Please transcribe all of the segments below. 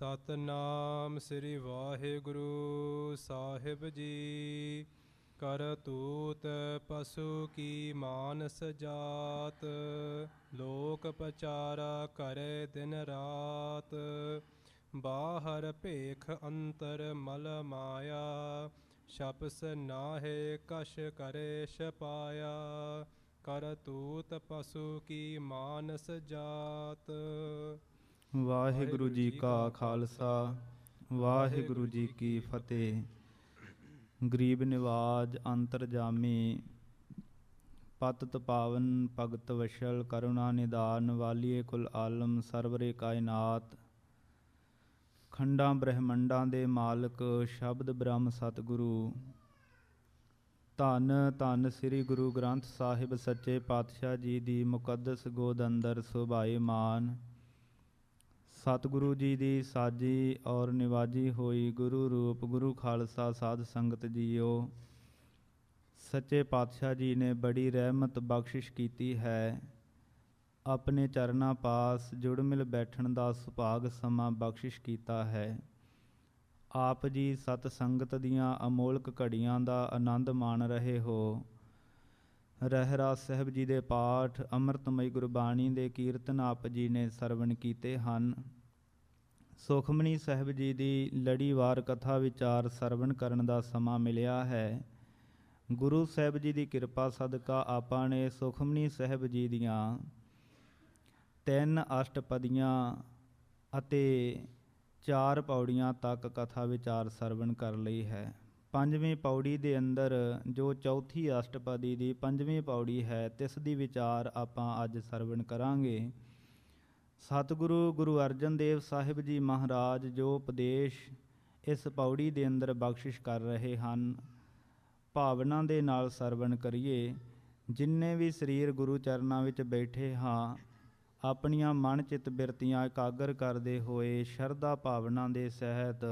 ਸਤਨਾਮ ਸ੍ਰੀ ਵਾਹਿਗੁਰੂ ਸਾਹਿਬ ਜੀ। ਕਰਤੂਤ ਪਸ਼ੂ ਕੀ ਮਾਨਸ ਜਾਤ, ਲੋਕ ਪਚਾਰਾ ਕਰੇ ਦਿਨ ਰਾਤ। ਬਾਹਰ ਭੇਖ ਅੰਤਰ ਮਲ ਮਾਇਆ ਸ਼ਪਸ ਨਾਹੇ ਕਸ਼ ਕਰੇ ਛਪਾਇਆ। ਕਰਤੂਤ ਪਸ਼ੂ ਕੀ ਮਾਨਸ ਜਾਤ। ਵਾਹਿਗੁਰੂ ਜੀ ਕਾ ਖਾਲਸਾ, ਵਾਹਿਗੁਰੂ ਜੀ ਕੀ ਫਤਿਹ। ਗਰੀਬ ਨਿਵਾਜ ਅੰਤਰਜਾਮੀ, ਪਤਤ ਪਾਵਨ ਭਗਤ ਵਸ਼ਲ, ਕਰੁਣਾ ਨਿਦਾਨ ਵਾਲੀਏ ਕੁਲ ਆਲਮ ਸਰਵਰੇ ਕਾਇਨਾਤ। ਖੰਡਾਂ ਬ੍ਰਹਮੰਡਾਂ ਦੇ ਮਾਲਕ, ਸ਼ਬਦ ਬ੍ਰਹਮ ਸਤਿਗੁਰੂ। ਧੰਨ ਧੰਨ ਸ੍ਰੀ ਗੁਰੂ ਗ੍ਰੰਥ ਸਾਹਿਬ ਸੱਚੇ ਪਾਤਸ਼ਾਹ ਜੀ ਦੀ ਮੁਕੱਦਸ ਗੋਦ ਅੰਦਰ ਸੁਭਾਏ ਮਾਨ ਸਤਿਗੁਰੂ ਜੀ ਦੀ ਸਾਜੀ ਔਰ ਨਿਵਾਜੀ ਹੋਈ ਗੁਰੂ ਰੂਪ, ਗੁਰੂ ਖਾਲਸਾ ਸਾਧ ਸੰਗਤ ਜੀਓ। ਸੱਚੇ ਪਾਤਸ਼ਾਹ ਜੀ ਨੇ ਬੜੀ ਰਹਿਮਤ ਬਖਸ਼ਿਸ਼ ਕੀਤੀ ਹੈ। ਆਪਣੇ ਚਰਨਾਂ ਪਾਸ ਜੁੜ ਮਿਲ ਬੈਠਣ ਦਾ ਸੁਭਾਗ ਸਮਾਂ ਬਖਸ਼ਿਸ਼ ਕੀਤਾ ਹੈ। ਆਪ ਜੀ ਸਤ ਸੰਗਤ ਦੀਆਂ ਅਮੋਲਕ ਘੜੀਆਂ ਦਾ ਆਨੰਦ ਮਾਣ ਰਹੇ ਹੋ। ਰਹਿਰਾ ਸਾਹਿਬ ਜੀ ਦੇ ਪਾਠ, ਅੰਮ੍ਰਿਤਮਈ ਗੁਰਬਾਣੀ ਦੇ ਕੀਰਤਨ ਆਪ ਜੀ ਨੇ ਸਰਵਣ ਕੀਤੇ ਹਨ। ਸੁਖਮਨੀ ਸਾਹਿਬ ਜੀ ਦੀ ਲੜੀਵਾਰ ਕਥਾ ਵਿਚਾਰ ਸਰਵਣ ਕਰਨ ਦਾ ਸਮਾਂ ਮਿਲਿਆ ਹੈ। ਗੁਰੂ ਸਾਹਿਬ ਜੀ ਦੀ ਕਿਰਪਾ ਸਦਕਾ ਆਪਾਂ ਨੇ ਸੁਖਮਨੀ ਸਾਹਿਬ ਜੀ ਦੀਆਂ ਤਿੰਨ ਅਸ਼ਟਪਦੀਆਂ ਅਤੇ ਚਾਰ ਪੌੜੀਆਂ ਤੱਕ ਕਥਾ ਵਿਚਾਰ ਸਰਵਣ ਕਰ ਲਈ ਹੈ। ਪੰਜਵੀਂ ਪੌੜੀ ਦੇ ਅੰਦਰ ਜੋ ਚੌਥੀ ਅਸ਼ਟਪਦੀ ਦੀ ਪੰਜਵੀਂ ਪੌੜੀ ਹੈ, ਤਿਸ ਦੀ ਵਿਚਾਰ ਆਪਾਂ ਅੱਜ ਸਰਵਣ ਕਰਾਂਗੇ। ਸਤਿਗੁਰੂ ਗੁਰੂ ਅਰਜਨ ਦੇਵ ਸਾਹਿਬ ਜੀ ਮਹਾਰਾਜ ਜੋ ਉਪਦੇਸ਼ ਇਸ ਪੌੜੀ ਦੇ ਅੰਦਰ ਬਖਸ਼ਿਸ਼ ਕਰ ਰਹੇ ਹਨ, ਭਾਵਨਾ ਦੇ ਨਾਲ ਸਰਵਣ ਕਰੀਏ। ਜਿੰਨੇ ਵੀ ਸਰੀਰ ਗੁਰੂ ਚਰਨਾਂ ਵਿੱਚ ਬੈਠੇ ਹਾਂ, ਆਪਣੀਆਂ ਮਨ ਚਿਤ ਬਿਰਤੀਆਂ ਇਕਾਗਰ ਕਰਦੇ ਹੋਏ ਸ਼ਰਧਾ ਭਾਵਨਾ ਦੇ ਸਹਿਤ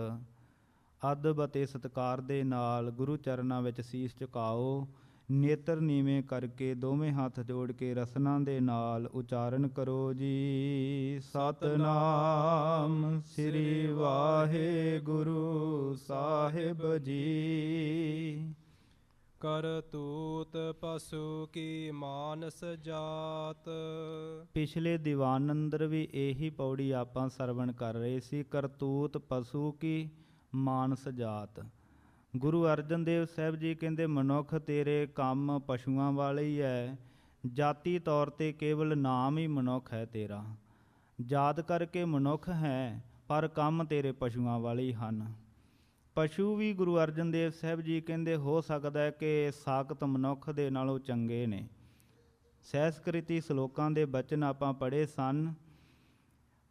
ਅਦਬ ਅਤੇ ਸਤਕਾਰ ਦੇ ਨਾਲ ਗੁਰੂ ਚਰਨਾਂ ਵਿੱਚ ਸੀਸ ਝੁਕਾਓ ਨੇਤਰ ਨੀਵੇਂ ਕਰਕੇ ਦੋਵੇਂ ਹੱਥ ਜੋੜ ਕੇ ਰਸਨਾ ਦੇ ਨਾਲ ਉਚਾਰਨ ਕਰੋ ਜੀ। ਸਤਨਾਮ ਸ੍ਰੀ ਵਾਹਿਗੁਰੂ ਸਾਹਿਬ ਜੀ। ਕਰਤੂਤ ਪਸ਼ੂ ਕੀ ਮਾਨਸ ਜਾਤ। ਪਿਛਲੇ ਦੀਵਾਨ ਅੰਦਰ ਵੀ ਇਹੀ ਪੌੜੀ ਆਪਾਂ ਸਰਵਣ ਕਰ ਰਹੇ ਸੀ। ਕਰਤੂਤ ਪਸ਼ੂ ਕੀ ਮਾਨਸ ਜਾਤ। ਗੁਰੂ ਅਰਜਨ ਦੇਵ ਸਾਹਿਬ ਜੀ ਕਹਿੰਦੇ, ਮਨੁੱਖ ਤੇਰੇ ਕੰਮ ਪਸ਼ੂਆਂ ਵਾਲੇ ਹੀ ਹੈ ਜਾਤੀ ਤੌਰ ਤੇ ਕੇਵਲ ਨਾਮ ਹੀ ਮਨੁੱਖ ਹੈ ਤੇਰਾ। ਜਾਤ ਕਰਕੇ ਮਨੁੱਖ ਹੈ, ਪਰ ਕੰਮ ਤੇਰੇ ਪਸ਼ੂਆਂ ਵਾਲੇ ਹੀ ਹਨ। ਪਸ਼ੂ ਵੀ ਗੁਰੂ ਅਰਜਨ ਦੇਵ ਸਾਹਿਬ ਜੀ ਕਹਿੰਦੇ, ਹੋ ਸਕਦਾ ਹੈ ਕਿ ਸਾਖਤ ਮਨੁੱਖ ਦੇ ਨਾਲੋਂ ਚੰਗੇ ਨੇ। ਸਹਿਸਕ੍ਰਿਤੀ ਸ਼ਲੋਕਾਂ ਦੇ ਬਚਨ ਆਪਾਂ ਪੜ੍ਹੇ ਸਨ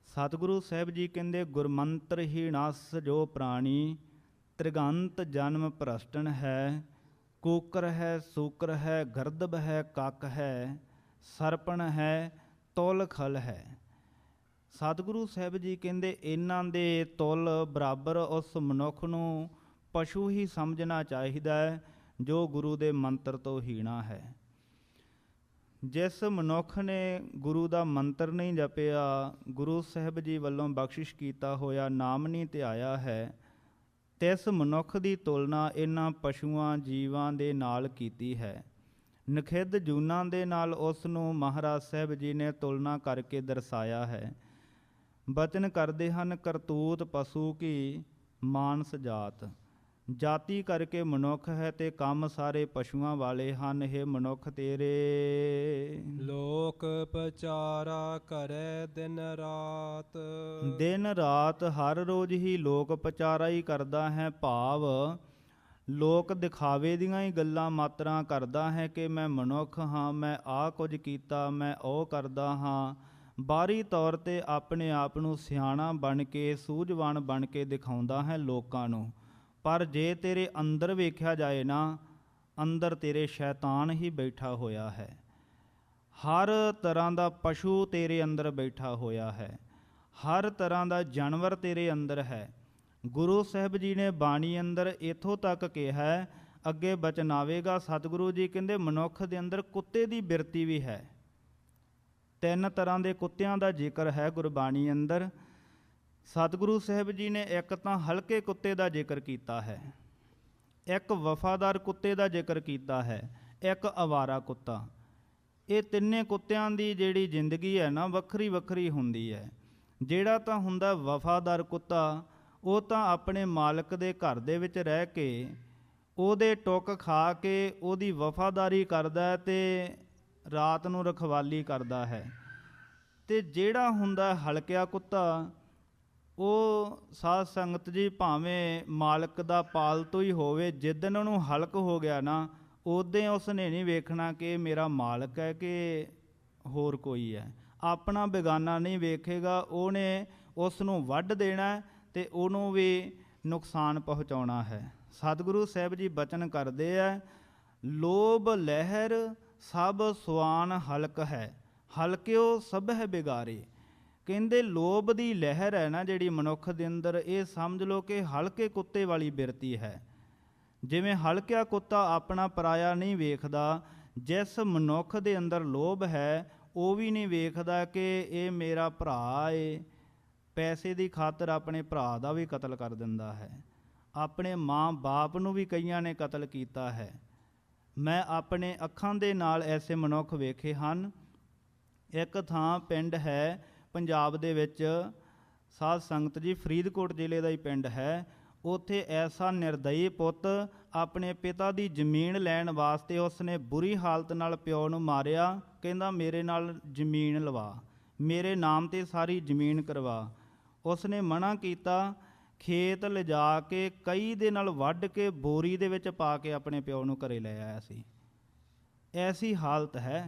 ਸਤਿਗੁਰੂ ਸਾਹਿਬ ਜੀ ਕਹਿੰਦੇ ਗੁਰਮੰਤਰ ਹੀ ਨਸ ਜੋ ਪ੍ਰਾਣੀ, ਤ੍ਰਿਗੰਤ ਜਨਮ ਭ੍ਰਸ਼ਟਨ ਹੈ, ਕੂਕਰ ਹੈ, ਸੂਕਰ ਹੈ, ਗਰਦਬ ਹੈ, ਕੱਕ ਹੈ, ਸਰਪਣ ਹੈ, ਤੁਲ ਖਲ ਹੈ। ਸਤਿਗੁਰੂ ਸਾਹਿਬ ਜੀ ਕਹਿੰਦੇ, ਇਹਨਾਂ ਦੇ ਤੁਲ ਬਰਾਬਰ ਉਸ ਮਨੁੱਖ ਨੂੰ ਪਸ਼ੂ ਹੀ ਸਮਝਣਾ ਚਾਹੀਦਾ ਹੈ, ਜੋ ਗੁਰੂ ਦੇ ਮੰਤਰ ਤੋਂ ਹੀਣਾ ਹੈ। ਜਿਸ ਮਨੁੱਖ ਨੇ ਗੁਰੂ ਦਾ ਮੰਤਰ ਨਹੀਂ ਜਪਿਆ, ਗੁਰੂ ਸਾਹਿਬ ਜੀ ਵੱਲੋਂ ਬਖਸ਼ਿਸ਼ ਕੀਤਾ ਹੋਇਆ ਨਾਮ ਨਹੀਂ ਧਿਆਇਆ ਹੈ, ਤਿਸ ਮਨੁੱਖ ਦੀ ਤੁਲਨਾ ਇਹਨਾਂ ਪਸ਼ੂਆਂ, ਜੀਵਾਂ ਦੇ ਨਾਲ ਕੀਤੀ ਹੈ। ਨਖਿੱਧ ਜੂਨਾਂ ਦੇ ਨਾਲ ਉਸ ਨੂੰ ਮਹਾਰਾਜ ਸਾਹਿਬ ਜੀ ਨੇ ਤੁਲਨਾ ਕਰਕੇ ਦਰਸਾਇਆ ਹੈ। ਬਚਨ ਕਰਦੇ ਹਨ, ਕਰਤੂਤ ਪਸ਼ੂ ਕੀ, ਮਾਨਸ ਜਾਤ। ਜਾਤੀ ਕਰਕੇ ਮਨੁੱਖ ਹੈ ਤੇ ਕੰਮ ਸਾਰੇ ਪਸ਼ੂਆਂ ਵਾਲੇ ਹਨ ਇਹ ਮਨੁੱਖ ਤੇਰੇ। ਲੋਕ ਪਚਾਰਾ ਕਰੇ ਦਿਨ ਰਾਤ। ਦਿਨ ਰਾਤ ਹਰ ਰੋਜ਼ ਹੀ ਲੋਕ ਪਚਾਰਾ ਹੀ ਕਰਦਾ ਹੈ ਭਾਵ। ਲੋਕ ਦਿਖਾਵੇ ਦੀਆਂ ਹੀ ਗੱਲਾਂ ਮਾਤਰਾਂ ਕਰਦਾ ਹੈ ਕਿ ਮੈਂ ਮਨੁੱਖ ਹਾਂ ਮੈਂ ਆਹ ਕੁਝ ਕੀਤਾ ਮੈਂ ਉਹ ਕਰਦਾ ਹਾਂ। ਬਾਹਰੀ ਤੌਰ ਤੇ ਆਪਣੇ ਆਪ ਨੂੰ ਸਿਆਣਾ ਬਣ ਕੇ ਸੂਝਵਾਨ ਬਣ ਕੇ ਦਿਖਾਉਂਦਾ ਹੈ ਲੋਕਾਂ ਨੂੰ। ਪਰ ਜੇ ਤੇਰੇ ਅੰਦਰ ਵੇਖਿਆ ਜਾਏ ਨਾ ਅੰਦਰ ਤੇਰੇ ਸ਼ੈਤਾਨ ਹੀ ਬੈਠਾ ਹੋਇਆ ਹੈ। ਹਰ ਤਰ੍ਹਾਂ ਦਾ ਪਸ਼ੂ ਤੇਰੇ ਅੰਦਰ ਬੈਠਾ ਹੋਇਆ ਹੈ। ਹਰ ਤਰ੍ਹਾਂ ਦਾ ਜਾਨਵਰ ਤੇਰੇ ਅੰਦਰ ਹੈ। ਗੁਰੂ ਸਾਹਿਬ ਜੀ ਨੇ ਬਾਣੀ ਅੰਦਰ ਇਥੋਂ ਤੱਕ ਕਿਹਾ ਹੈ, ਅੱਗੇ ਬਚਨ ਆਵੇਗਾ ਸਤਿਗੁਰੂ ਜੀ ਕਹਿੰਦੇ ਮਨੁੱਖ ਦੇ ਅੰਦਰ ਕੁੱਤੇ ਦੀ ਬਿਰਤੀ ਵੀ ਹੈ। ਤਿੰਨ ਤਰ੍ਹਾਂ ਦੇ ਕੁੱਤਿਆਂ ਦਾ ਜ਼ਿਕਰ ਹੈ ਗੁਰਬਾਣੀ ਅੰਦਰ। ਸਤਿਗੁਰੂ ਸਾਹਿਬ ਜੀ ਨੇ ਇੱਕ ਤਾਂ ਹਲਕੇ ਕੁੱਤੇ ਦਾ ਜ਼ਿਕਰ ਕੀਤਾ ਹੈ, ਇੱਕ ਵਫਾਦਾਰ ਕੁੱਤੇ ਦਾ ਜ਼ਿਕਰ ਕੀਤਾ ਹੈ, ਇੱਕ ਅਵਾਰਾ ਕੁੱਤਾ। ਇਹ ਤਿੰਨੇ ਕੁੱਤਿਆਂ ਦੀ ਜਿਹੜੀ ਜ਼ਿੰਦਗੀ ਹੈ ਨਾ, ਵੱਖਰੀ ਵੱਖਰੀ ਹੁੰਦੀ ਹੈ। ਜਿਹੜਾ ਤਾਂ ਹੁੰਦਾ ਵਫਾਦਾਰ ਕੁੱਤਾ, ਉਹ ਤਾਂ ਆਪਣੇ ਮਾਲਕ ਦੇ ਘਰ ਦੇ ਵਿੱਚ ਰਹਿ ਕੇ ਉਹਦੇ ਟੁੱਕ ਖਾ ਕੇ ਉਹਦੀ ਵਫਾਦਾਰੀ ਕਰਦਾ ਹੈ ਤੇ ਰਾਤ ਨੂੰ ਰਖਵਾਲੀ ਕਰਦਾ ਹੈ। ਤੇ ਜਿਹੜਾ ਹੁੰਦਾ ਹਲਕਿਆ ਕੁੱਤਾ ਉਹ ਸਾਧ ਸੰਗਤ ਜੀ ਭਾਵੇਂ ਮਾਲਕ ਦਾ ਪਾਲਤੂ ਹੀ ਹੋਵੇ ਜਿੱਦਨ ਉਹਨੂੰ ਹਲਕ ਹੋ ਗਿਆ ਨਾ ਉਦੋਂ ਉਸਨੇ ਨਹੀਂ ਵੇਖਣਾ ਕਿ ਮੇਰਾ ਮਾਲਕ ਹੈ ਕਿ ਹੋਰ ਕੋਈ ਹੈ। ਆਪਣਾ ਬੇਗਾਨਾ ਨਹੀਂ ਵੇਖੇਗਾ, ਉਹਨੇ ਉਸ ਨੂੰ ਵੱਢ ਦੇਣਾ ਹੈ ਤੇ ਉਹਨੂੰ ਵੀ ਨੁਕਸਾਨ ਪਹੁੰਚਾਉਣਾ ਹੈ। ਸਤਿਗੁਰੂ ਸਾਹਿਬ ਜੀ ਬਚਨ ਕਰਦੇ ਆ, ਲੋਭ ਲਹਿਰ ਸਭ ਸੁਆਨ ਹਲਕ ਹੈ, ਹਲਕਿਓ ਸਭ ਹੈ ਬਿਗਾਰੇ। ਕਹਿੰਦੇ ਲੋਭ ਦੀ ਲਹਿਰ ਹੈ ਨਾ ਜਿਹੜੀ ਮਨੁੱਖ ਦੇ ਅੰਦਰ, ਇਹ ਸਮਝ ਲਓ ਕਿ ਹਲਕੇ ਕੁੱਤੇ ਵਾਲੀ ਬਿਰਤੀ ਹੈ। ਜਿਵੇਂ ਹਲਕਿਆ ਕੁੱਤਾ ਆਪਣਾ ਪਰਾਇਆ ਨਹੀਂ ਵੇਖਦਾ, ਜਿਸ ਮਨੁੱਖ ਦੇ ਅੰਦਰ ਲੋਭ ਹੈ, ਉਹ ਵੀ ਨਹੀਂ ਵੇਖਦਾ ਕਿ ਇਹ ਮੇਰਾ ਭਰਾ ਏ। ਪੈਸੇ ਦੀ ਖਾਤਰ ਆਪਣੇ ਭਰਾ ਦਾ ਵੀ ਕਤਲ ਕਰ ਦਿੰਦਾ ਹੈ। ਆਪਣੇ ਮਾਂ-ਬਾਪ ਨੂੰ ਵੀ ਕਈਆਂ ਨੇ ਕਤਲ ਕੀਤਾ ਹੈ। ਮੈਂ ਆਪਣੇ ਅੱਖਾਂ ਦੇ ਨਾਲ ਐਸੇ ਮਨੁੱਖ ਵੇਖੇ ਹਨ। ਇੱਕ ਥਾਂ ਪਿੰਡ ਹੈ ਪੰਜਾਬ ਦੇ ਵਿੱਚ ਸਾਧ ਸੰਗਤ ਜੀ ਫਰੀਦਕੋਟ ਜ਼ਿਲ੍ਹੇ ਦਾ ਹੀ ਪਿੰਡ ਹੈ। ਉੱਥੇ ਐਸਾ ਨਿਰਦਈ ਪੁੱਤ ਆਪਣੇ ਪਿਤਾ ਦੀ ਜ਼ਮੀਨ ਲੈਣ ਵਾਸਤੇ ਉਸਨੇ ਬੁਰੀ ਹਾਲਤ ਨਾਲ ਪਿਓ ਨੂੰ ਮਾਰਿਆ, ਕਹਿੰਦਾ, ਮੇਰੇ ਨਾਲ ਜ਼ਮੀਨ ਲਵਾ, ਮੇਰੇ ਨਾਮ ਤੇ ਸਾਰੀ ਜ਼ਮੀਨ ਕਰਵਾ। ਉਸਨੇ ਮਨਾ ਕੀਤਾ, ਖੇਤ ਲਿਜਾ ਕੇ ਕਈ ਦੇ ਨਾਲ ਵੱਢ ਕੇ ਬੋਰੀ ਦੇ ਵਿੱਚ ਪਾ ਕੇ ਆਪਣੇ ਪਿਓ ਨੂੰ ਘਰੇ ਲੈ ਆਇਆ ਸੀ। ਐਸੀ ਹਾਲਤ ਹੈ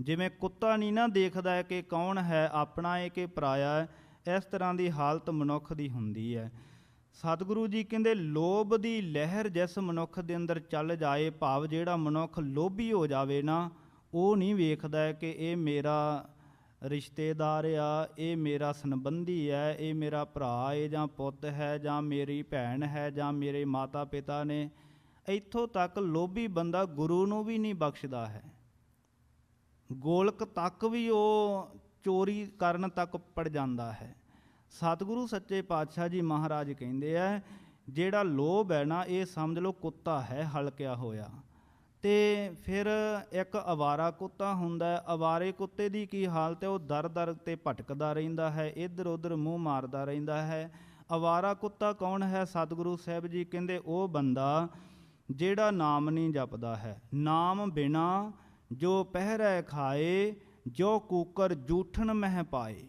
ਜਿਵੇਂ ਕੁੱਤਾ ਨਹੀਂ ਨਾ ਦੇਖਦਾ ਹੈ ਕਿ ਕੌਣ ਹੈ, ਆਪਣਾ ਹੈ ਕਿ ਪਰਾਇਆ ਹੈ, ਇਸ ਤਰ੍ਹਾਂ ਦੀ ਹਾਲਤ ਮਨੁੱਖ ਦੀ ਹੁੰਦੀ ਹੈ। ਸਤਿਗੁਰੂ ਜੀ ਕਹਿੰਦੇ, ਲੋਭ ਦੀ ਲਹਿਰ ਜਿਸ ਮਨੁੱਖ ਦੇ ਅੰਦਰ ਚੱਲ ਜਾਏ, ਭਾਵ ਜਿਹੜਾ ਮਨੁੱਖ ਲੋਭੀ ਹੋ ਜਾਵੇ ਨਾ, ਉਹ ਨਹੀਂ ਵੇਖਦਾ ਕਿ ਇਹ ਮੇਰਾ ਰਿਸ਼ਤੇਦਾਰ ਆ, ਇਹ ਮੇਰਾ ਸੰਬੰਧੀ ਹੈ, ਇਹ ਮੇਰਾ ਭਰਾ ਹੈ ਜਾਂ ਪੁੱਤ ਹੈ ਜਾਂ ਮੇਰੀ ਭੈਣ ਹੈ ਜਾਂ ਮੇਰੇ ਮਾਤਾ ਪਿਤਾ ਨੇ, ਇੱਥੋਂ ਤੱਕ ਲੋਭੀ ਬੰਦਾ ਗੁਰੂ ਨੂੰ ਵੀ ਨਹੀਂ ਬਖਸ਼ਦਾ ਹੈ। ਗੋਲਕ ਤੱਕ ਵੀ ਉਹ ਚੋਰੀ ਕਰਨ ਤੱਕ ਪੜ ਜਾਂਦਾ ਹੈ। ਸਤਿਗੁਰੂ ਸੱਚੇ ਪਾਤਸ਼ਾਹ ਜੀ ਮਹਾਰਾਜ ਕਹਿੰਦੇ ਆ, ਜਿਹੜਾ ਲੋਭ ਹੈ ਨਾ, ਇਹ ਸਮਝ ਲਓ ਕੁੱਤਾ ਹੈ, ਹਲਕਿਆ ਹੋਇਆ। ਤੇ ਫਿਰ ਇੱਕ ਅਵਾਰਾ ਕੁੱਤਾ ਹੁੰਦਾ ਅਵਾਰੇ ਕੁੱਤੇ ਦੀ ਕੀ ਹਾਲਤ ਹੈ? ਉਹ ਦਰ-ਦਰ ਤੇ ਭਟਕਦਾ ਰਹਿੰਦਾ ਹੈ, ਇੱਧਰ ਉੱਧਰ ਮੂੰਹ ਮਾਰਦਾ ਰਹਿੰਦਾ ਹੈ। ਅਵਾਰਾ ਕੁੱਤਾ ਕੌਣ ਹੈ? ਸਤਿਗੁਰੂ ਸਾਹਿਬ ਜੀ ਕਹਿੰਦੇ, ਉਹ ਬੰਦਾ ਜਿਹੜਾ ਨਾਮ ਨਹੀਂ ਜਪਦਾ ਹੈ। ਨਾਮ ਬਿਨਾ ਜੋ ਪਹਿਰੈ ਖਾਏ, ਜੋ ਕੂਕਰ ਜੂਠਣ ਮਹਿ ਪਾਏ।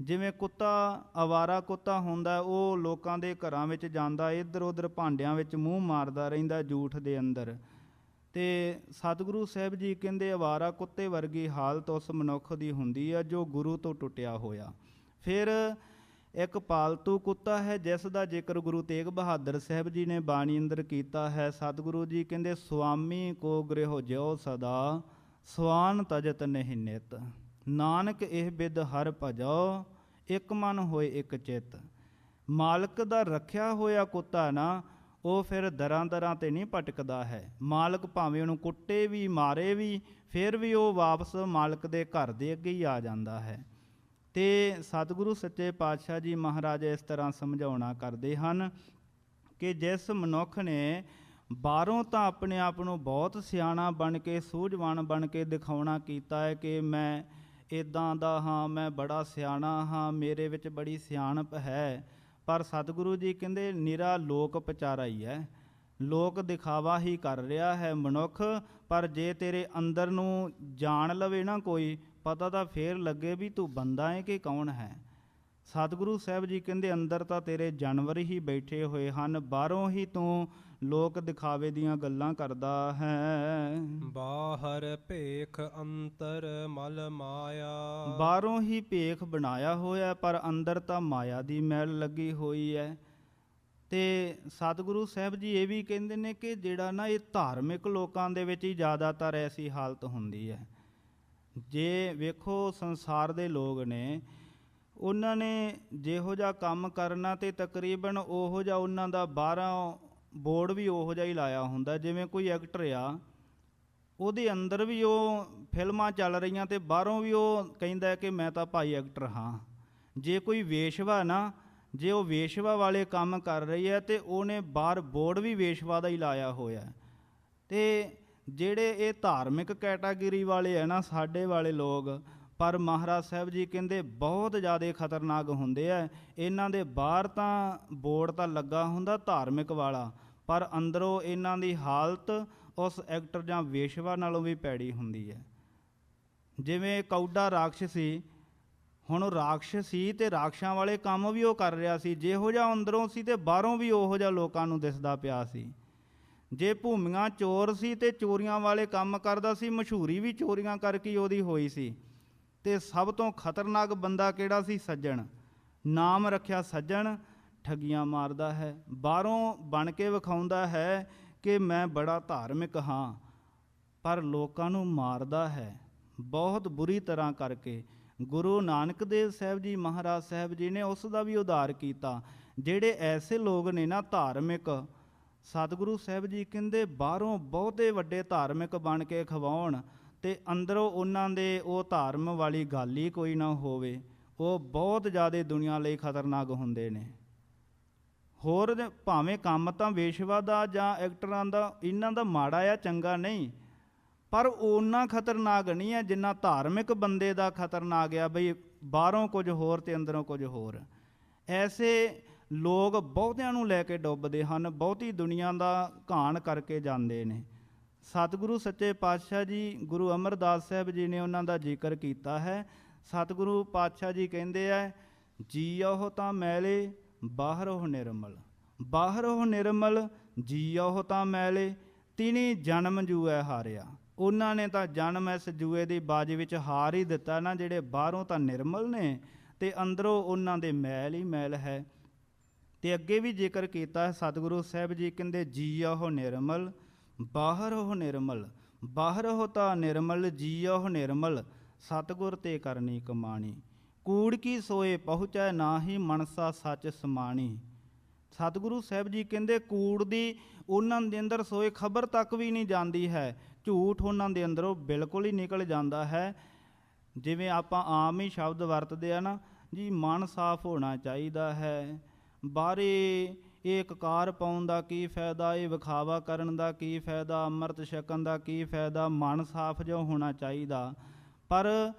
ਜਿਵੇਂ ਕੁੱਤਾ ਆਵਾਰਾ ਕੁੱਤਾ ਹੁੰਦਾ, ਉਹ ਲੋਕਾਂ ਦੇ ਘਰਾਂ ਵਿੱਚ ਜਾਂਦਾ ਇੱਧਰ ਉੱਧਰ ਭਾਂਡਿਆਂ ਵਿੱਚ ਮੂੰਹ ਮਾਰਦਾ ਰਹਿੰਦਾ ਜੂਠ ਦੇ ਅੰਦਰ। ਤੇ ਸਤਿਗੁਰੂ ਸਾਹਿਬ ਜੀ ਕਹਿੰਦੇ ਆਵਾਰਾ ਕੁੱਤੇ ਵਰਗੀ ਹਾਲਤ ਉਸ ਮਨੁੱਖ ਦੀ ਹੁੰਦੀ ਆ, ਜੋ ਗੁਰੂ ਤੋਂ ਟੁੱਟਿਆ ਹੋਇਆ। ਫਿਰ ਇੱਕ ਪਾਲਤੂ ਕੁੱਤਾ ਹੈ, ਜਿਸ ਦਾ ਜ਼ਿਕਰ ਗੁਰੂ ਤੇਗ ਬਹਾਦਰ ਸਾਹਿਬ ਜੀ ਨੇ ਬਾਣੀ ਅੰਦਰ ਕੀਤਾ ਹੈ। ਸਤਿਗੁਰੂ ਜੀ ਕਹਿੰਦੇ, ਸੁਆਮੀ ਕੋ ਗ੍ਰਹਿ ਜਿਉ ਸਦਾ, ਸਵਾਨ ਤਜਤ ਨਹੀਂ ਨਿਤ। ਨਾਨਕ ਇਹ ਬਿਦ ਹਰ ਭਜੋ ਇੱਕ ਮਨ ਹੋਏ ਇੱਕ ਚਿੱਤ। ਮਾਲਕ ਦਾ ਰੱਖਿਆ ਹੋਇਆ ਕੁੱਤਾ ਨਾ, ਉਹ ਫਿਰ ਦਰਾਂ ਦਰਾਂ ਤੇ ਨਹੀਂ ਭਟਕਦਾ ਹੈ। ਮਾਲਕ ਭਾਵੇਂ ਉਹਨੂੰ ਕੁੱਟੇ ਵੀ, ਮਾਰੇ ਵੀ, ਫਿਰ ਵੀ ਉਹ ਵਾਪਸ ਮਾਲਕ ਦੇ ਘਰ ਦੇ ਅੱਗੇ ਹੀ ਆ ਜਾਂਦਾ ਹੈ। ਤੇ ਸਤਿਗੁਰੂ ਸੱਚੇ ਪਾਤਸ਼ਾਹ ਜੀ ਮਹਾਰਾਜ ਇਸ ਤਰ੍ਹਾਂ ਸਮਝਾਉਣਾ ਕਰਦੇ ਹਨ ਕਿ ਜਿਸ ਮਨੁੱਖ ਨੇ ਬਾਹਰੋਂ ਤਾਂ ਆਪਣੇ ਆਪ ਨੂੰ ਬਹੁਤ ਸਿਆਣਾ ਬਣ ਕੇ, ਸੂਝਵਾਨ ਬਣ ਕੇ ਦਿਖਾਉਣਾ ਕੀਤਾ ਹੈ ਕਿ ਮੈਂ ਇਦਾਂ ਦਾ ਹਾਂ, ਮੈਂ ਬੜਾ ਸਿਆਣਾ ਹਾਂ, ਮੇਰੇ ਵਿੱਚ ਬੜੀ ਸਿਆਣਪ ਹੈ। ਪਰ ਸਤਿਗੁਰੂ ਜੀ ਕਹਿੰਦੇ, ਨਿਰਾ ਲੋਕ ਪਚਾਰਾ ਹੀ ਹੈ। ਲੋਕ ਦਿਖਾਵਾ ਹੀ ਕਰ ਰਿਹਾ ਹੈ ਮਨੁੱਖ, ਪਰ ਜੇ ਤੇਰੇ ਅੰਦਰ ਨੂੰ ਜਾਣ ਲਵੇ ਨਾ ਕੋਈ ਪਤਾ ਤਾਂ ਫੇਰ ਲੱਗੇ ਵੀ ਤੂੰ ਬੰਦਾ ਹੈ ਕਿ ਕੌਣ ਹੈ? ਸਤਿਗੁਰੂ ਸਾਹਿਬ ਜੀ ਕਹਿੰਦੇ ਅੰਦਰ ਤਾਂ ਤੇਰੇ ਜਾਨਵਰ ਹੀ ਬੈਠੇ ਹੋਏ ਹਨ ਬਾਹਰੋਂ ਹੀ ਤੂੰ ਲੋਕ ਦਿਖਾਵੇ ਦੀਆਂ ਗੱਲਾਂ ਕਰਦਾ ਹੈ। ਬਾਹਰ ਭੇਖ ਅੰਤਰ ਮਲ ਮਾਇਆ। ਬਾਹਰੋਂ ਹੀ ਭੇਖ ਬਣਾਇਆ ਹੋਇਆ ਪਰ ਅੰਦਰ ਤਾਂ ਮਾਇਆ ਦੀ ਮੈਲ ਲੱਗੀ ਹੋਈ ਹੈ। ਤੇ ਸਤਿਗੁਰੂ ਸਾਹਿਬ ਜੀ ਇਹ ਵੀ ਕਹਿੰਦੇ ਨੇ ਕਿ ਜਿਹੜਾ ਨਾ ਇਹ ਧਾਰਮਿਕ ਲੋਕਾਂ ਦੇ ਵਿੱਚ ਹੀ ਜ਼ਿਆਦਾਤਰ ਐਸੀ ਹਾਲਤ ਹੁੰਦੀ ਹੈ। ਜੇ ਵੇਖੋ ਸੰਸਾਰ ਦੇ ਲੋਕ ਨੇ, ਉਹਨਾਂ ਨੇ ਜਿਹੋ ਜਿਹਾ ਕੰਮ ਕਰਨਾ ਤੇ ਤਕਰੀਬਨ ਉਹੋ ਜਿਹਾ ਉਹਨਾਂ ਦਾ ਬਾਹਰੋਂ ਬੋਰਡ ਵੀ ਉਹੋ ਜਿਹਾ ਹੀ ਲਾਇਆ ਹੁੰਦਾ, ਜਿਵੇਂ ਕੋਈ ਐਕਟਰ ਆ, ਉਹਦੇ ਅੰਦਰ ਵੀ ਉਹ ਫਿਲਮਾਂ ਚੱਲ ਰਹੀਆਂ ਤੇ ਬਾਹਰੋਂ ਵੀ ਉਹ ਕਹਿੰਦਾ ਕਿ ਮੈਂ ਤਾਂ ਭਾਈ ਐਕਟਰ ਹਾਂ ਜੇ ਕੋਈ ਵੇਸ਼ਵਾ ਨਾ, ਜੇ ਉਹ ਵੇਸ਼ਵਾ ਵਾਲੇ ਕੰਮ ਕਰ ਰਹੀ ਹੈ ਤੇ ਉਹਨੇ ਬਾਹਰ ਬੋਰਡ ਵੀ ਵੇਸ਼ਵਾ ਦਾ ਹੀ ਲਾਇਆ ਹੋਇਆ ਹੈ। ਤੇ ਜਿਹੜੇ ਇਹ ਧਾਰਮਿਕ ਕੈਟਾਗਰੀ ਵਾਲੇ ਹੈ ਨਾ, ਸਾਡੇ ਵਾਲੇ ਲੋਕ, ਪਰ ਮਹਾਰਾਜ ਸਾਹਿਬ ਜੀ ਕਹਿੰਦੇ ਬਹੁਤ ਜ਼ਿਆਦਾ ਖਤਰਨਾਕ ਹੁੰਦੇ ਆ। ਇਹਨਾਂ ਦੇ ਬਾਹਰ ਤਾਂ ਬੋਰਡ ਤਾਂ ਲੱਗਾ ਹੁੰਦਾ ਧਾਰਮਿਕ ਵਾਲਾ, ਪਰ ਅੰਦਰੋਂ ਇਹਨਾਂ ਦੀ ਹਾਲਤ ਉਸ ਐਕਟਰ ਜਾਂ ਵੇਸ਼ਵਾ ਨਾਲੋਂ ਵੀ ਪੈੜੀ ਹੁੰਦੀ ਹੈ। ਜਿਵੇਂ ਕੌਡਾ ਰਾਖਸ਼ ਸੀ, ਹੁਣ ਉਹ ਰਾਖਸ਼ ਸੀ ਤੇ ਰਾਖਸ਼ਾਂ ਵਾਲੇ ਕੰਮ ਵੀ ਉਹ ਕਰ ਰਿਹਾ ਸੀ, ਜਿਹੋ ਜਿਹਾ ਅੰਦਰੋਂ ਸੀ ਤੇ ਬਾਹਰੋਂ ਵੀ ਉਹੋ ਜਿਹਾ ਲੋਕਾਂ ਨੂੰ ਦਿਸਦਾ ਪਿਆ ਸੀ। ਜੇ ਭੂਮੀਆਂ ਚੋਰ ਸੀ ਤੇ ਚੋਰੀਆਂ ਵਾਲੇ ਕੰਮ ਕਰਦਾ ਸੀ, ਮਸ਼ਹੂਰੀ ਵੀ ਚੋਰੀਆਂ ਕਰਕੇ ਉਹਦੀ ਹੋਈ ਸੀ। ਤੇ ਸਭ ਤੋਂ ਖਤਰਨਾਕ ਬੰਦਾ ਕਿਹੜਾ ਸੀ? ਸੱਜਣ। ਨਾਮ ਰੱਖਿਆ ਸੱਜਣ, ਠੱਗੀਆਂ ਮਾਰਦਾ ਹੈ। ਬਾਹਰੋਂ ਬਣ ਕੇ ਵਿਖਾਉਂਦਾ ਹੈ ਕਿ ਮੈਂ ਬੜਾ ਧਾਰਮਿਕ ਹਾਂ, ਪਰ ਲੋਕਾਂ ਨੂੰ ਮਾਰਦਾ ਹੈ। ਬਹੁਤ ਬੁਰੀ ਤਰ੍ਹਾਂ ਕਰਕੇ ਗੁਰੂ ਨਾਨਕ ਦੇਵ ਸਾਹਿਬ ਜੀ, ਮਹਾਰਾਜ ਸਾਹਿਬ ਜੀ ਨੇ ਉਸ ਦਾ ਵੀ ਉਧਾਰ ਕੀਤਾ, ਜਿਹੜੇ ਐਸੇ ਲੋਕ ਨੇ ਨਾ ਧਾਰਮਿਕ ਸਤਿਗੁਰੂ ਸਾਹਿਬ ਜੀ ਕਹਿੰਦੇ, ਬਾਹਰੋਂ ਬਹੁਤੇ ਵੱਡੇ ਧਾਰਮਿਕ ਬਣ ਕੇ ਖਵਾਉਣ ਤੇ ਅੰਦਰੋਂ ਉਹਨਾਂ ਦੇ ਉਹ ਧਾਰਮ ਵਾਲੀ ਗੱਲ ਹੀ ਕੋਈ ਨਾ ਹੋਵੇ, ਉਹ ਬਹੁਤ ਜ਼ਿਆਦਾ ਦੁਨੀਆ ਲਈ ਖਤਰਨਾਕ ਹੁੰਦੇ ਨੇ। ਹੋਰ ਭਾਵੇਂ ਕੰਮ ਤਾਂ ਵੇਸ਼ਵਾ ਦਾ ਜਾਂ ਐਕਟਰਾਂ ਦਾ, ਇਹਨਾਂ ਦਾ ਮਾੜਾ ਆ ਚੰਗਾ ਨਹੀਂ, ਪਰ ਉਹਨਾਂ ਖਤਰਨਾਕ ਨਹੀਂ ਹੈ ਜਿੰਨਾ ਧਾਰਮਿਕ ਬੰਦੇ ਦਾ ਖਤਰਨਾਕ ਆ ਬਈ ਬਾਹਰੋਂ ਕੁਝ ਹੋਰ ਤੇ ਅੰਦਰੋਂ ਕੁਝ ਹੋਰ। ਐਸੇ ਲੋਕ ਬਹੁਤਿਆਂ ਨੂੰ ਲੈ ਕੇ ਡੁੱਬਦੇ ਹਨ, ਬਹੁਤੀ ਦੁਨੀਆ ਦਾ ਘਾਣ ਕਰਕੇ ਜਾਂਦੇ ਨੇ। ਸਤਿਗੁਰੂ ਸੱਚੇ ਪਾਤਸ਼ਾਹ ਜੀ, ਗੁਰੂ ਅਮਰਦਾਸ ਸਾਹਿਬ ਜੀ ਨੇ ਉਹਨਾਂ ਦਾ ਜ਼ਿਕਰ ਕੀਤਾ ਹੈ। ਸਤਿਗੁਰੂ ਪਾਤਸ਼ਾਹ ਜੀ ਕਹਿੰਦੇ ਆ ਜੀ ਉਹ ਤਾਂ ਮੈਲੇ ਬਾਹਰੋਂ ਨਿਰਮਲ। ਬਾਹਰੋਂ ਨਿਰਮਲ ਜੀ ਉਹ ਤਾਂ ਮੈਲੇ, ਤਿਨੀ ਜਨਮ ਜੂਐ ਹਾਰਿਆ। ਉਹਨਾਂ ਨੇ ਤਾਂ ਜਨਮ ਇਸ ਜੂਏ ਦੀ ਬਾਜੀ ਵਿੱਚ ਹਾਰ ਹੀ ਦਿੱਤਾ ਨਾ, ਜਿਹੜੇ ਬਾਹਰੋਂ ਤਾਂ ਨਿਰਮਲ ਨੇ ਤੇ ਅੰਦਰੋਂ ਉਹਨਾਂ ਦੇ ਮੈਲ ਹੀ ਮੈਲ ਹੈ। ਤੇ ਅੱਗੇ ਵੀ ਜ਼ਿਕਰ ਕੀਤਾ ਹੈ ਸਤਿਗੁਰੂ ਸਾਹਿਬ ਜੀ ਕਹਿੰਦੇ ਜੀ ਉਹ ਨਿਰਮਲ, ਬਾਹਰ ਉਹ ਨਿਰਮਲ, ਬਾਹਰ ਉਹ ਤਾਂ ਨਿਰਮਲ ਜੀ ਉਹ ਨਿਰਮਲ, ਸਤਿਗੁਰ ਤੇ ਕਰਨੀ ਕਮਾਣੀ। ਕੂੜ ਕੀ ਸੋਏ ਪਹੁੰਚੈ ਨਾਹੀ, ਮਨਸਾ ਸੱਚ ਸਮਾਣੀ। ਸਤਿਗੁਰੂ ਸਾਹਿਬ ਜੀ ਕਹਿੰਦੇ, ਕੂੜ ਦੀ ਉਹਨਾਂ ਦੇ ਅੰਦਰ ਸੋਏ ਖਬਰ ਤੱਕ ਵੀ ਨਹੀਂ ਜਾਂਦੀ ਹੈ। ਝੂਠ ਉਹਨਾਂ ਦੇ ਅੰਦਰੋਂ ਬਿਲਕੁਲ ਹੀ ਨਿਕਲ ਜਾਂਦਾ ਹੈ। ਜਿਵੇਂ ਆਪਾਂ ਆਮ ਹੀ ਸ਼ਬਦ ਵਰਤਦੇ ਆ ਨਾ, ਜੀ, ਮਨ ਸਾਫ਼ ਹੋਣਾ ਚਾਹੀਦਾ ਹੈ। ਬਾਰੇ ਇਹ ਕਕਾਰ ਪਾਉਣ ਦਾ ਕੀ ਫਾਇਦਾ, ਇਹ ਵਿਖਾਵਾ ਕਰਨ ਦਾ ਕੀ ਫਾਇਦਾ, ਅੰਮ੍ਰਿਤ ਛਕਣ ਦਾ ਕੀ ਫਾਇਦਾ, ਮਨ ਸਾਫ਼ ਜੋ ਹੋਣਾ ਚਾਹੀਦਾ। ਪਰ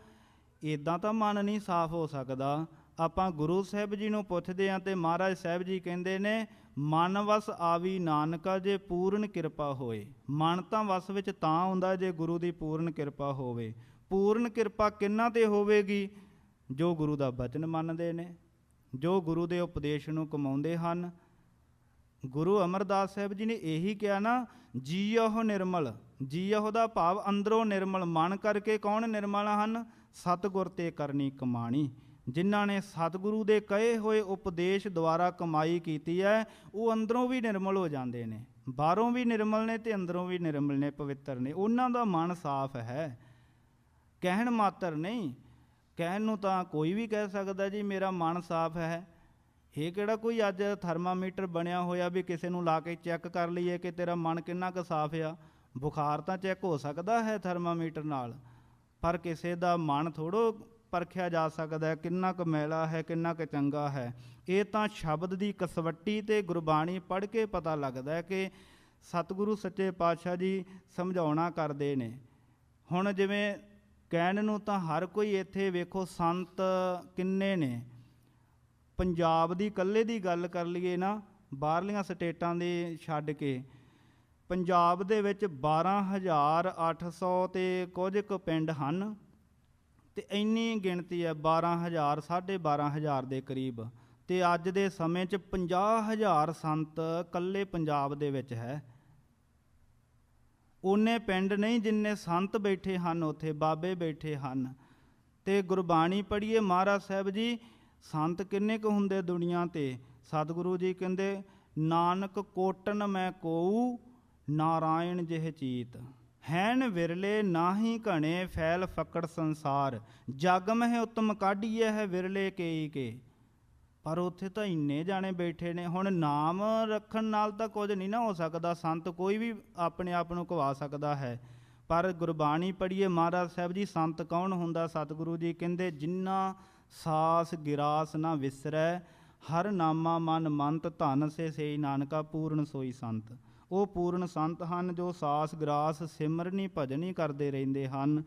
ਇਦਾਂ ਤਾਂ ਮਨ ਨਹੀਂ ਸਾਫ਼ ਹੋ ਸਕਦਾ। ਆਪਾਂ ਗੁਰੂ ਸਾਹਿਬ ਜੀ ਨੂੰ ਪੁੱਛਦੇ ਆਂ ਤੇ ਮਹਾਰਾਜ ਸਾਹਿਬ ਜੀ ਕਹਿੰਦੇ ਨੇ, ਮਨ ਵਸ ਆਵੀ ਨਾਨਕਾ ਜੇ ਪੂਰਨ ਕਿਰਪਾ ਹੋਏ। ਮਨ ਤਾਂ ਵਸ ਵਿੱਚ ਤਾਂ ਆਉਂਦਾ ਜੇ ਗੁਰੂ ਦੀ ਪੂਰਨ ਕਿਰਪਾ ਹੋਵੇ। ਪੂਰਨ ਕਿਰਪਾ ਕਿੰਨਾ ਤੇ ਹੋਵੇਗੀ? ਜੋ ਗੁਰੂ ਦਾ ਬਚਨ ਮੰਨਦੇ ਨੇ। ਜੋ ਗੁਰੂ ਦੇ ਉਪਦੇਸ਼ ਨੂੰ ਕਮਾਉਂਦੇ ਹਨ। ਗੁਰੂ ਅਮਰਦਾਸ ਸਾਹਿਬ ਜੀ ਨੇ ਇਹੀ ਕਿਹਾ ਨਾ ਜੀ ਉਹ ਨਿਰਮਲ ਜੀ ਉਹ ਦਾ ਭਾਵ ਅੰਦਰੋਂ ਨਿਰਮਲ, ਮਨ ਕਰਕੇ ਕੌਣ ਨਿਰਮਲ ਹਨ? ਸਤਿਗੁਰ ਤੇ ਕਰਨੀ ਕਮਾਣੀ। ਜਿਨ੍ਹਾਂ ਨੇ ਸਤਿਗੁਰੂ ਦੇ ਕਹੇ ਹੋਏ ਉਪਦੇਸ਼ ਦੁਆਰਾ ਕਮਾਈ ਕੀਤੀ ਹੈ, ਉਹ ਅੰਦਰੋਂ ਵੀ ਨਿਰਮਲ ਹੋ ਜਾਂਦੇ ਨੇ। ਬਾਹਰੋਂ ਵੀ ਨਿਰਮਲ ਨੇ ਤੇ ਅੰਦਰੋਂ ਵੀ ਨਿਰਮਲ ਨੇ, ਪਵਿੱਤਰ ਨੇ। ਉਹਨਾਂ ਦਾ ਮਨ ਸਾਫ਼ ਹੈ। ਕਹਿਣ ਮਾਤਰ ਨਹੀਂ ਕਹਿਣ ਨੂੰ ਤਾਂ ਕੋਈ ਵੀ ਕਹਿ ਸਕਦਾ ਜੀ, ਮੇਰਾ ਮਨ ਸਾਫ਼ ਹੈ। ਇਹ ਕਿਹੜਾ ਕੋਈ ਅੱਜ ਥਰਮਾਮੀਟਰ ਬਣਿਆ ਹੋਇਆ ਵੀ ਕਿਸੇ ਨੂੰ ਲਾ ਕੇ ਚੈੱਕ ਕਰ ਲਈਏ ਕਿ ਤੇਰਾ ਮਨ ਕਿੰਨਾ ਕੁ ਸਾਫ਼ ਆ? ਬੁਖਾਰ ਤਾਂ ਚੈੱਕ ਹੋ ਸਕਦਾ ਹੈ ਥਰਮਾਮੀਟਰ ਨਾਲ, ਪਰ ਕਿਸੇ ਦਾ ਮਨ ਥੋੜੋ ਪਰਖਿਆ ਜਾ ਸਕਦਾ ਕਿੰਨਾ ਕੁ ਮੈਲਾ ਹੈ, ਕਿੰਨਾ ਕੁ ਚੰਗਾ ਹੈ। ਇਹ ਤਾਂ ਸ਼ਬਦ ਦੀ ਕਸਵੱਟੀ ਤੇ ਗੁਰਬਾਣੀ ਪੜ੍ਹ ਕੇ ਪਤਾ ਲੱਗਦਾ ਹੈ ਕਿ ਸਤਿਗੁਰੂ ਸੱਚੇ ਪਾਤਸ਼ਾਹ ਜੀ ਸਮਝਾਉਣਾ ਕਰਦੇ ਨੇ। ਹੁਣ ਜਿਵੇਂ ਕਹਿਣ ਨੂੰ ਤਾਂ ਹਰ ਕੋਈ ਇੱਥੇ ਵੇਖੋ ਸੰਤ ਕਿੰਨੇ ਨੇ। ਪੰਜਾਬ ਦੀ ਇਕੱਲੇ ਦੀ ਗੱਲ ਕਰ ਲਈਏ ਨਾ, ਬਾਹਰਲੀਆਂ ਸਟੇਟਾਂ ਦੇ ਛੱਡ ਕੇ, ਪੰਜਾਬ ਦੇ ਵਿੱਚ 12800 ਤੇ ਕੁਝ ਕੁ ਪਿੰਡ ਹਨ ਤੇ ਇੰਨੀ ਗਿਣਤੀ ਹੈ 12000 12500 ਦੇ ਕਰੀਬ। ਤੇ ਅੱਜ ਦੇ ਸਮੇਂ 'ਚ 50000 ਸੰਤ ਇਕੱਲੇ ਪੰਜਾਬ ਦੇ ਵਿੱਚ ਹੈ। ਉਹਨੇ ਪਿੰਡ ਨਹੀਂ ਜਿੰਨੇ ਸੰਤ ਬੈਠੇ ਹਨ, ਉੱਥੇ ਬਾਬੇ ਬੈਠੇ ਹਨ। ਤੇ ਗੁਰਬਾਣੀ ਪੜ੍ਹੀਏ ਮਹਾਰਾਜ ਸਾਹਿਬ ਜੀ, ਸੰਤ ਕਿੰਨੇ ਕੁ ਹੁੰਦੇ ਦੁਨੀਆ ਤੇ? ਸਤਿਗੁਰੂ ਜੀ ਕਹਿੰਦੇ, ਨਾਨਕ ਕੋਟਨ ਮੈਂ ਕੋਊ, ਨਾਰਾਇਣ ਜਿਹ ਚੀਤ। ਹੈਨ ਵਿਰਲੇ ਨਾਹੀ ਘਣੇ ਫੈਲ ਫਕੜ ਸੰਸਾਰ, ਜਗ ਮਹਿ ਉਤਮ ਕਾਢੀਏ ਹੈ ਵਿਰਲੇ ਕੇਈ ਕੇ। ਪਰ ਉੱਥੇ ਤਾਂ ਇੰਨੇ ਜਾਣੇ ਬੈਠੇ ਨੇ। ਹੁਣ ਨਾਮ ਰੱਖਣ ਨਾਲ ਤਾਂ ਕੁਝ ਨਹੀਂ ਨਾ ਹੋ ਸਕਦਾ। ਸੰਤ ਕੋਈ ਵੀ ਆਪਣੇ ਆਪ ਨੂੰ ਕਵਾ ਸਕਦਾ ਹੈ। ਪਰ ਗੁਰਬਾਣੀ ਪੜ੍ਹੀਏ ਮਹਾਰਾਜ ਸਾਹਿਬ ਜੀ, ਸੰਤ ਕੌਣ ਹੁੰਦਾ? ਸਤਿਗੁਰੂ ਜੀ ਕਹਿੰਦੇ ਜਿਨ੍ਹਾਂ ਸਾਸ ਗਿਰਾਸ ਨਾ ਵਿਸਰੈ, ਹਰ ਨਾਮਾ ਮਨ ਮੰਤ ਧਨ ਸੇ ਸੇ ਨਾਨਕਾ ਪੂਰਨ ਸੋਈ ਸੰਤ। ਉਹ ਪੂਰਨ ਸੰਤ ਹਨ, ਜੋ ਸਾਸ ਗਰਾਸ ਸਿਮਰਨੀ ਭਜਨੀ ਕਰਦੇ ਰਹਿੰਦੇ ਹਨ।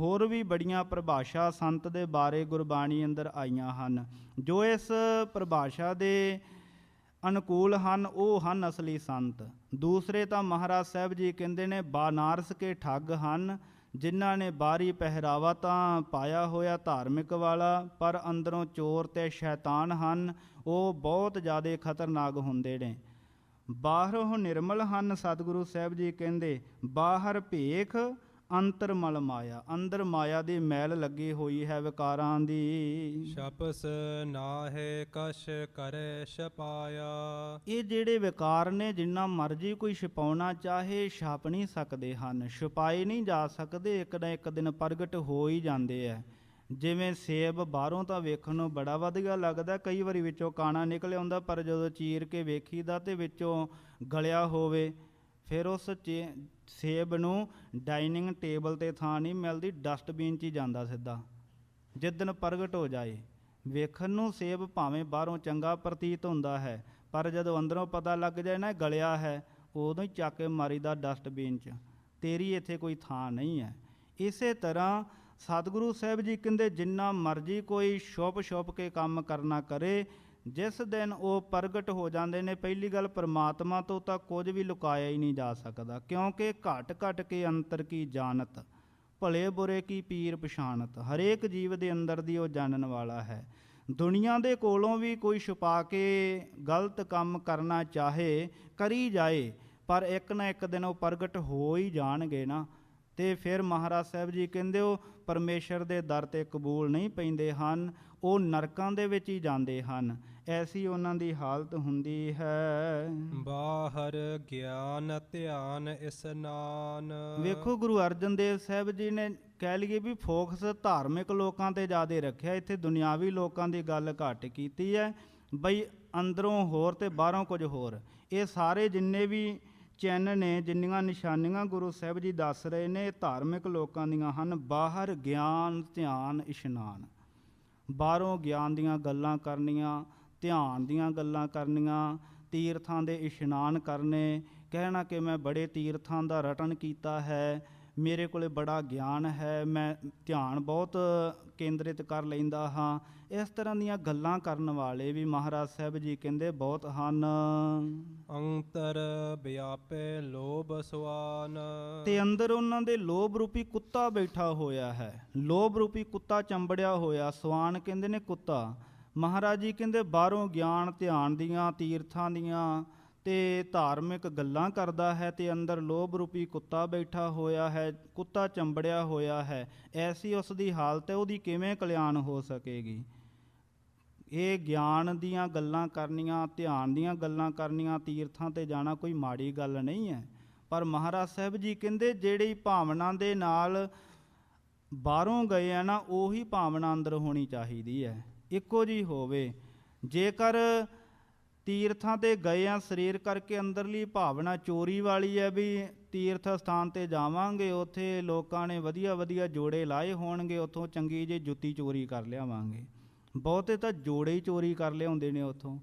ਹੋਰ ਵੀ ਬੜੀਆਂ ਪਰਿਭਾਸ਼ਾ ਸੰਤ ਦੇ ਬਾਰੇ ਗੁਰਬਾਣੀ ਅੰਦਰ ਆਈਆਂ ਹਨ। ਜੋ ਇਸ ਪਰਿਭਾਸ਼ਾ ਦੇ ਅਨੁਕੂਲ ਹਨ, ਉਹ ਹਨ ਅਸਲੀ ਸੰਤ। ਦੂਸਰੇ ਤਾਂ ਮਹਾਰਾਜ ਸਾਹਿਬ ਜੀ ਕਹਿੰਦੇ ਨੇ, ਬਾਨਾਰਸ ਕੇ ਠੱਗ ਹਨ, ਜਿਨ੍ਹਾਂ ਨੇ ਬਾਹਰੀ ਪਹਿਰਾਵਾ ਤਾਂ ਪਾਇਆ ਹੋਇਆ ਧਾਰਮਿਕ ਵਾਲਾ, ਪਰ ਅੰਦਰੋਂ ਚੋਰ ਤੇ ਸ਼ੈਤਾਨ ਹਨ, ਉਹ ਬਹੁਤ ਜ਼ਿਆਦਾ ਖਤਰਨਾਕ ਹੁੰਦੇ ਨੇ। ਬਾਹਰੋਂ ਨਿਰਮਲ ਹਨ, ਸਤਿਗੁਰੂ ਸਾਹਿਬ ਜੀ ਕਹਿੰਦੇ, ਬਾਹਰ ਭੇਖ ਅੰਤਰ ਮਲ ਮਾਇਆ ਅੰਦਰ ਮਾਇਆ ਦੀ ਮੈਲ ਲੱਗੀ ਹੋਈ ਹੈ ਵਿਕਾਰਾਂ ਦੀ। ਸ਼ਪਸ ਨਾਹਿ ਕਛ ਕਰੇ ਛਪਾਇਆ। ਇਹ ਜਿਹੜੇ ਵਿਕਾਰ ਨੇ ਜਿੰਨਾ ਮਰਜ਼ੀ ਕੋਈ ਛਪਾਉਣਾ ਚਾਹੇ ਛਾਪ ਨਹੀਂ ਸਕਦੇ ਹਨ। ਛੁਪਾਏ ਨਹੀਂ ਜਾ ਸਕਦੇ ਇੱਕ ਨਾ ਇੱਕ ਦਿਨ ਪ੍ਰਗਟ ਹੋ ਹੀ ਜਾਂਦੇ ਆ ਜਿਵੇਂ ਸੇਬ ਬਾਹਰੋਂ ਤਾਂ ਵੇਖਣ ਨੂੰ ਬੜਾ ਵਧੀਆ ਲੱਗਦਾ ਕਈ ਵਾਰੀ ਵਿੱਚੋਂ ਕਾਣਾ ਨਿਕਲ ਆਉਂਦਾ ਪਰ ਜਦੋਂ ਚੀਰ ਕੇ ਵੇਖੀਦਾ ਤੇ ਵਿੱਚੋਂ ਗਲਿਆ ਹੋਵੇ ਫਿਰ ਉਸ ਚੇ- ਸੇਬ ਨੂੰ ਡਾਈਨਿੰਗ ਟੇਬਲ ਤੇ ਥਾਂ ਨਹੀਂ ਮਿਲਦੀ, ਡਸਟਬਿਨ 'ਚ ਹੀ ਜਾਂਦਾ ਸਿੱਧਾ। ਜਿੱਦਨ ਪ੍ਰਗਟ ਹੋ ਜਾਏ, ਵੇਖਣ ਨੂੰ ਸੇਬ ਭਾਵੇਂ ਬਾਹਰੋਂ ਚੰਗਾ ਪ੍ਰਤੀਤ ਹੁੰਦਾ ਹੈ, ਪਰ ਜਦੋਂ ਅੰਦਰੋਂ ਪਤਾ ਲੱਗ ਜਾਏ ਨਾ ਗਲਿਆ ਹੈ, ਉਦੋਂ ਹੀ ਚੱਕ ਕੇ ਮਾਰੀਦਾ ਡਸਟਬਿਨ 'ਚ। ਤੇਰੀ ਇੱਥੇ ਕੋਈ ਥਾਂ ਨਹੀਂ ਹੈ। ਇਸੇ ਤਰ੍ਹਾਂ ਸਤਿਗੁਰੂ ਸਾਹਿਬ ਜੀ ਕਹਿੰਦੇ, ਜਿੰਨਾ ਮਰਜ਼ੀ ਕੋਈ ਛੁਪ ਛੁਪ ਕੇ ਕੰਮ ਕਰਨਾ ਕਰੇ ਜਿਸ ਦਿਨ ਉਹ ਪ੍ਰਗਟ ਹੋ ਜਾਂਦੇ ਨੇ, ਪਹਿਲੀ ਗੱਲ ਪਰਮਾਤਮਾ ਤੋਂ ਤਾਂ ਕੁਝ ਵੀ ਲੁਕਾਇਆ ਹੀ ਨਹੀਂ ਜਾ ਸਕਦਾ, ਕਿਉਂਕਿ ਘਟ ਘਟ ਕੇ ਅੰਤਰ ਕੀ ਜਾਣਤ, ਭਲੇ ਬੁਰੇ ਕੀ ਪੀਰ ਪਛਾਣਤ, ਹਰੇਕ ਜੀਵ ਦੇ ਅੰਦਰ ਦੀ ਉਹ ਜਾਣਨ ਵਾਲਾ ਹੈ। ਦੁਨੀਆ ਦੇ ਕੋਲੋਂ ਵੀ ਕੋਈ ਛੁਪਾ ਕੇ ਗਲਤ ਕੰਮ ਕਰਨਾ ਚਾਹੇ, ਕਰੀ ਜਾਏ, ਪਰ ਇੱਕ ਨਾ ਇੱਕ ਦਿਨ ਉਹ ਪ੍ਰਗਟ ਹੋ ਹੀ ਜਾਣਗੇ ਨਾ। ਤੇ ਫਿਰ ਮਹਾਰਾਜ ਸਾਹਿਬ ਜੀ ਕਹਿੰਦੇ ਉਹ ਪਰਮੇਸ਼ਰ ਦੇ ਦਰ ਤੇ ਕਬੂਲ ਨਹੀਂ ਪੈਂਦੇ ਹਨ, ਉਹ ਨਰਕਾਂ ਦੇ ਵਿੱਚ ਹੀ ਜਾਂਦੇ ਹਨ। ਐਸੀ ਉਹਨਾਂ ਦੀ ਹਾਲਤ ਹੁੰਦੀ ਹੈ। ਬਾਹਰ ਗਿਆਨ ਧਿਆਨ ਇਸਨਾਨ ਵੇਖੋ ਗੁਰੂ ਅਰਜਨ ਦੇਵ ਸਾਹਿਬ ਜੀ ਨੇ ਕਹਿ ਲਈਏ ਵੀ ਫੋਕਸ ਧਾਰਮਿਕ ਲੋਕਾਂ ਤੇ ਜ਼ਿਆਦਾ ਰੱਖਿਆ। ਇੱਥੇ ਦੁਨਿਆਵੀ ਲੋਕਾਂ ਦੀ ਗੱਲ ਘੱਟ ਕੀਤੀ ਹੈ। ਬਈ ਅੰਦਰੋਂ ਹੋਰ ਤੇ ਬਾਹਰੋਂ ਕੁਝ ਹੋਰ। ਇਹ ਸਾਰੇ ਜਿੰਨੇ ਵੀ ਚਿੰਨ੍ਹ ਨੇ ਜਿੰਨੀਆਂ ਨਿਸ਼ਾਨੀਆਂ ਗੁਰੂ ਸਾਹਿਬ ਜੀ ਦੱਸ ਰਹੇ ਨੇ ਇਹ ਧਾਰਮਿਕ ਲੋਕਾਂ ਦੀਆਂ ਹਨ। ਬਾਹਰ ਗਿਆਨ ਧਿਆਨ ਇਸ਼ਨਾਨ। ਬਾਹਰੋਂ ਗਿਆਨ ਦੀਆਂ ਗੱਲਾਂ ਕਰਨੀਆਂ ਧਿਆਨ ਦੀਆਂ ਗੱਲਾਂ ਕਰਨੀਆਂ ਤੀਰਥਾਂ ਦੇ ਇਸ਼ਨਾਨ ਕਰਨੇ ਕਹਿਣਾ ਕਿ ਮੈਂ ਬੜੇ ਤੀਰਥਾਂ ਦਾ ਰਟਨ ਕੀਤਾ ਹੈ ਮੇਰੇ ਕੋਲੇ ਬੜਾ ਗਿਆਨ ਹੈ ਮੈਂ ਧਿਆਨ ਬਹੁਤ ਕੇਂਦਰਿਤ ਕਰ ਲੈਂਦਾ ਹਾਂ। ਇਸ ਤਰ੍ਹਾਂ ਦੀਆਂ ਗੱਲਾਂ ਕਰਨ ਵਾਲੇ ਵੀ ਮਹਾਰਾਜ ਸਾਹਿਬ ਜੀ ਕਹਿੰਦੇ ਬਹੁਤ ਹਨ। ਅੰਤਰ ਵਿਆਪੇ ਲੋਭ ਸੁਆਨ। ਤੇ ਅੰਦਰ ਉਹਨਾਂ ਦੇ ਲੋਭ ਰੂਪੀ ਕੁੱਤਾ ਬੈਠਾ ਹੋਇਆ ਹੈ। ਲੋਭ ਰੂਪੀ ਕੁੱਤਾ ਚੰਬੜਿਆ ਹੋਇਆ ਸਵਾਨ ਕਹਿੰਦੇ ਨੇ ਕੁੱਤਾ। ਮਹਾਰਾਜ ਜੀ ਕਹਿੰਦੇ ਬਾਹਰੋਂ ਗਿਆਨ, ਧਿਆਨ ਦੀਆਂ, ਤੀਰਥਾਂ ਦੀਆਂ ਤੇ ਧਾਰਮਿਕ ਗੱਲਾਂ ਕਰਦਾ ਹੈ ਤੇ ਅੰਦਰ ਲੋਭ ਰੂਪੀ ਕੁੱਤਾ ਬੈਠਾ ਹੋਇਆ ਹੈ, ਕੁੱਤਾ ਚੰਬੜਿਆ ਹੋਇਆ ਹੈ। ਐਸੀ ਉਸ ਦੀ ਹਾਲਤ ਹੈ, ਉਹਦੀ ਕਿਵੇਂ ਕਲਿਆਣ ਹੋ ਸਕੇਗੀ? ਇਹ ਗਿਆਨ ਦੀਆਂ ਗੱਲਾਂ ਕਰਨੀਆਂ, ਧਿਆਨ ਦੀਆਂ ਗੱਲਾਂ ਕਰਨੀਆਂ, ਤੀਰਥਾਂ ਤੇ ਜਾਣਾ ਕੋਈ ਮਾੜੀ ਗੱਲ ਨਹੀਂ ਹੈ। ਪਰ ਮਹਾਰਾਜ ਸਾਹਿਬ ਜੀ ਕਹਿੰਦੇ ਜਿਹੜੀ ਭਾਵਨਾ ਦੇ ਨਾਲ ਬਾਹਰੋਂ ਗਏ ਆ ਨਾ, ਉਹੀ ਭਾਵਨਾ ਅੰਦਰ ਹੋਣੀ ਚਾਹੀਦੀ ਹੈ। ਇੱਕੋ ਜੀ ਹੋਵੇ। ਜੇਕਰ ਤੀਰਥਾਂ ਤੇ ਗਏ ਆ, ਸਰੀਰ ਕਰਕੇ ਅੰਦਰਲੀ ਭਾਵਨਾ ਚੋਰੀ ਵਾਲੀ ਹੈ ਵੀ ਤੀਰਥ ਸਥਾਨ ਤੇ ਜਾਵਾਂਗੇ, ਉੱਥੇ ਲੋਕਾਂ ਨੇ ਵਧੀਆ ਵਧੀਆ ਜੋੜੇ ਲਾਏ ਹੋਣਗੇ, ਉੱਥੋਂ ਚੰਗੀ ਜਿਹੀ ਜੁੱਤੀ ਚੋਰੀ ਕਰ ਲਿਆਵਾਂਗੇ। ਬਹੁਤੇ ਤਾਂ ਜੋੜੇ ਹੀ ਚੋਰੀ ਕਰ ਲਿਆਉਂਦੇ ਨੇ ਉੱਥੋਂ।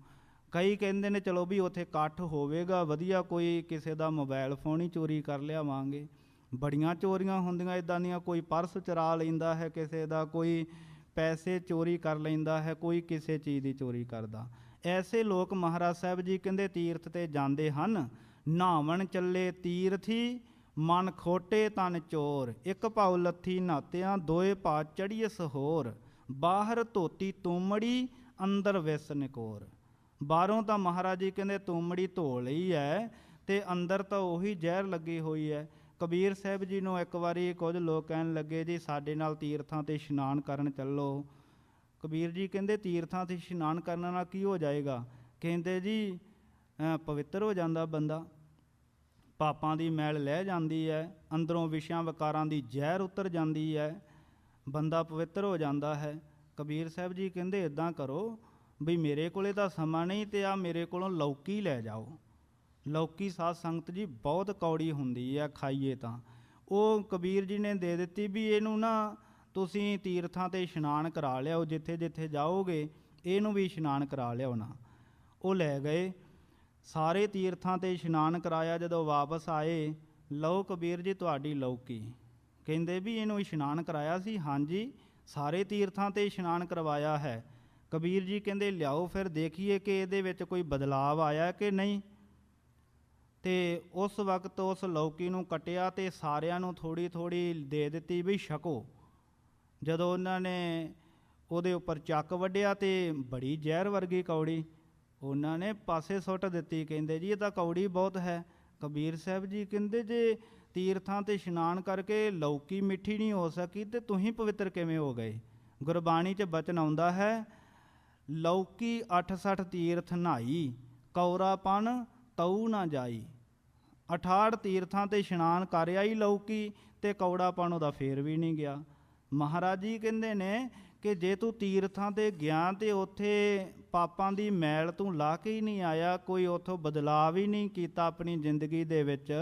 ਕਈ ਕਹਿੰਦੇ ਨੇ, ਚਲੋ ਵੀ ਉੱਥੇ ਇਕੱਠ ਹੋਵੇਗਾ, ਵਧੀਆ ਕੋਈ ਕਿਸੇ ਦਾ ਮੋਬਾਈਲ ਫੋਨ ਹੀ ਚੋਰੀ ਕਰ ਲਿਆਵਾਂਗੇ। ਬੜੀਆਂ ਚੋਰੀਆਂ ਹੁੰਦੀਆਂ ਇਦਾਂ ਦੀਆਂ ਕੋਈ ਪਰਸ ਚਰਾ ਲੈਂਦਾ ਹੈ, ਕਿਸੇ ਦਾ ਕੋਈ ਪੈਸੇ ਚੋਰੀ ਕਰ ਲੈਂਦਾ ਹੈ, ਕੋਈ ਕਿਸੇ ਚੀਜ਼ ਦੀ ਚੋਰੀ ਕਰਦਾ। ਐਸੇ ਲੋਕ ਮਹਾਰਾਜ ਸਾਹਿਬ ਜੀ ਕਹਿੰਦੇ ਤੀਰਥ ਤੇ ਜਾਂਦੇ ਹਨ। ਨਹਾਵਣ ਚੱਲੇ ਤੀਰਥੀ, ਮਨ ਖੋਟੇ ਤਨ ਚੋਰ। ਇੱਕ ਭਾਉ ਲੱਥੀ ਨਾਤਿਆਂ, ਦੋਏ ਪਾ ਚੜੀਏ ਸਹੋਰ। ਬਾਹਰ ਧੋਤੀ ਤੂਮੜੀ, ਅੰਦਰ ਵਿਸ ਨਿਕੋਰ। ਬਾਹਰੋਂ ਤਾਂ ਮਹਾਰਾਜ ਜੀ ਕਹਿੰਦੇ ਤੂਮੜੀ ਧੋ ਲਈ ਹੈ ਤੇ ਅੰਦਰ ਤਾਂ ਉਹੀ ਜ਼ਹਿਰ ਲੱਗੀ ਹੋਈ ਹੈ ਕਬੀਰ ਸਾਹਿਬ ਜੀ ਨੂੰ ਇੱਕ ਵਾਰੀ ਕੁਝ ਲੋਕ ਕਹਿਣ ਲੱਗੇ, ਜੀ, ਸਾਡੇ ਨਾਲ ਤੀਰਥਾਂ ਤੇ ਇਸ਼ਨਾਨ ਕਰਨ ਚੱਲੋ। ਕਬੀਰ ਜੀ ਕਹਿੰਦੇ, ਤੀਰਥਾਂ ਤੇ ਇਸ਼ਨਾਨ ਕਰਨ ਨਾਲ ਕੀ ਹੋ ਜਾਏਗਾ? ਕਹਿੰਦੇ, ਜੀ ਪਵਿੱਤਰ ਹੋ ਜਾਂਦਾ ਬੰਦਾ। ਪਾਪਾਂ ਦੀ ਮੈਲ ਲੈ ਜਾਂਦੀ ਹੈ, ਅੰਦਰੋਂ ਵਿਸ਼ਿਆਂ ਵਿਕਾਰਾਂ ਦੀ ਜ਼ਹਿਰ ਉਤਰ ਜਾਂਦੀ ਹੈ, ਬੰਦਾ ਪਵਿੱਤਰ ਹੋ ਜਾਂਦਾ ਹੈ। ਕਬੀਰ ਸਾਹਿਬ ਜੀ ਕਹਿੰਦੇ ਇਦਾਂ ਕਰੋ ਵੀ ਮੇਰੇ ਕੋਲੇ ਤਾਂ ਸਮਾਂ ਨਹੀਂ ਤੇ ਆ ਮੇਰੇ ਕੋਲੋਂ ਲੌਕੀ ਲੈ ਜਾਓ। ਲੌਕੀ ਸਾਧ ਸੰਗਤ ਜੀ, ਬਹੁਤ ਕੌੜੀ ਹੁੰਦੀ ਹੈ ਖਾਈਏ ਤਾਂ। ਉਹ ਕਬੀਰ ਜੀ ਨੇ ਦੇ ਦਿੱਤੀ ਵੀ ਇਹਨੂੰ ਨਾ ਤੁਸੀਂ ਤੀਰਥਾਂ ਤੇ ਇਸ਼ਨਾਨ ਕਰਾ ਲਿਆਓ, ਜਿੱਥੇ ਜਿੱਥੇ ਜਾਓਗੇ, ਇਹਨੂੰ ਵੀ ਇਸ਼ਨਾਨ ਕਰਾ ਲਿਆਉਣਾ ਉਹ ਲੈ ਗਏ। ਸਾਰੇ ਤੀਰਥਾਂ ਤੇ ਇਸ਼ਨਾਨ ਕਰਾਇਆ, ਜਦੋਂ ਵਾਪਸ ਆਏ, ਲਓ ਕਬੀਰ ਜੀ ਤੁਹਾਡੀ ਲੌਕੀ। ਕਹਿੰਦੇ ਵੀ ਇਹਨੂੰ ਇਸ਼ਨਾਨ ਕਰਾਇਆ ਸੀ? ਹਾਂਜੀ, ਸਾਰੇ ਤੀਰਥਾਂ ਤੇ ਇਸ਼ਨਾਨ ਕਰਵਾਇਆ ਹੈ। ਕਬੀਰ ਜੀ ਕਹਿੰਦੇ, ਲਿਆਓ, ਫਿਰ ਦੇਖੀਏ ਕਿ ਇਹਦੇ ਵਿੱਚ ਕੋਈ ਬਦਲਾਵ ਆਇਆ ਕਿ ਨਹੀਂ। ਤੇ ਉਸ ਵਕਤ ਉਸ ਲੌਕੀ ਨੂੰ ਕਟਿਆ ਤੇ ਸਾਰਿਆਂ ਨੂੰ ਥੋੜੀ ਥੋੜੀ ਦੇ ਦਿੱਤੀ ਵੀ ਛਕੋ। ਜਦੋਂ ਉਹਨਾਂ ਨੇ ਉਹਦੇ ਉੱਪਰ ਚੱਕ ਵੱਢਿਆ ਤੇ ਬੜੀ ਜ਼ਹਿਰ ਵਰਗੀ ਕੌੜੀ ਉਹਨਾਂ ਨੇ ਪਾਸੇ ਸੁੱਟ ਦਿੱਤੀ, ਕਹਿੰਦੇ, ਜੀ, ਇਹ ਤਾਂ ਕੌੜੀ ਬਹੁਤ ਹੈ। ਕਬੀਰ ਸਾਹਿਬ ਜੀ ਕਹਿੰਦੇ, ਜੇ ਤੀਰਥਾਂ ਤੇ ਇਸ਼ਨਾਨ ਕਰਕੇ ਲੌਕੀ ਮਿੱਠੀ ਨਹੀਂ ਹੋ ਸਕੀ ਤੇ ਤੁਸੀਂ ਪਵਿੱਤਰ ਕਿਵੇਂ ਹੋ ਗਏ? ਗੁਰਬਾਣੀ 'ਚ ਬਚਨ ਆਉਂਦਾ ਹੈ, ਲੌਕੀ 68 ਤੀਰਥ ਨਹਾਈ ਕੌਰਾਪਨ ਤਉ ਨਾ ਜਾਈ। 68 ਤੀਰਥਾਂ ਤੇ ਇਸ਼ਨਾਨ ਕਰ ਆਈ ਲੌਕੀ ਤੇ ਕੌੜਾਪਣ ਉਹਦਾ ਫੇਰ ਵੀ ਨਹੀਂ ਗਿਆ। ਮਹਾਰਾਜ ਜੀ ਕਹਿੰਦੇ ਨੇ ਕਿ ਜੇ ਤੂੰ ਤੀਰਥਾਂ ਤੇ ਗਿਆ ਤੇ ਉੱਥੇ ਪਾਪਾਂ ਦੀ ਮੈਲ ਤੂੰ ਲਾ ਕੇ ਹੀ ਨਹੀਂ ਆਇਆ, ਕੋਈ ਉੱਥੋਂ ਬਦਲਾਵ ਹੀ ਨਹੀਂ ਕੀਤਾ ਆਪਣੀ ਜ਼ਿੰਦਗੀ ਦੇ ਵਿੱਚ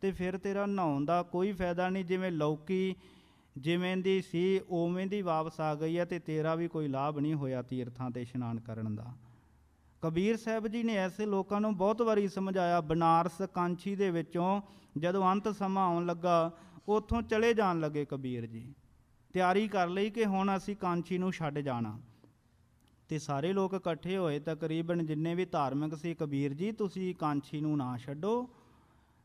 ਤੇ ਫਿਰ ਤੇਰਾ ਨਹਾਉਣ ਦਾ ਕੋਈ ਫਾਇਦਾ ਨਹੀਂ, ਜਿਵੇਂ ਲੌਕੀ ਜਿਵੇਂ ਦੀ ਸੀ, ਉਵੇਂ ਦੀ ਵਾਪਸ ਆ ਗਈ ਹੈ ਤੇ ਤੇਰਾ ਵੀ ਕੋਈ ਲਾਭ ਨਹੀਂ ਹੋਇਆ ਤੀਰਥਾਂ ਤੇ ਇਸ਼ਨਾਨ ਕਰਨ ਦਾ। ਕਬੀਰ ਸਾਹਿਬ ਜੀ ਨੇ ਐਸੇ ਲੋਕਾਂ ਨੂੰ ਬਹੁਤ ਵਾਰੀ ਸਮਝਾਇਆ, ਬਨਾਰਸ ਕਾਂਛੀ ਦੇ ਵਿੱਚੋਂ ਜਦੋਂ ਅੰਤ ਸਮਾਂ ਆਉਣ ਲੱਗਾ, ਉੱਥੋਂ ਚਲੇ ਜਾਣ ਲੱਗੇ ਕਬੀਰ ਜੀ। ਤਿਆਰੀ ਕਰ ਲਈ ਕਿ ਹੁਣ ਅਸੀਂ ਕਾਂਛੀ ਨੂੰ ਛੱਡ ਜਾਣਾ। ਤੇ ਸਾਰੇ ਲੋਕ ਇਕੱਠੇ ਹੋਏ ਤਕਰੀਬਨ ਜਿੰਨੇ ਵੀ ਧਾਰਮਿਕ ਸੀ, ਕਬੀਰ ਜੀ, ਤੁਸੀਂ ਕਾਂਛੀ ਨੂੰ ਨਾ ਛੱਡੋ।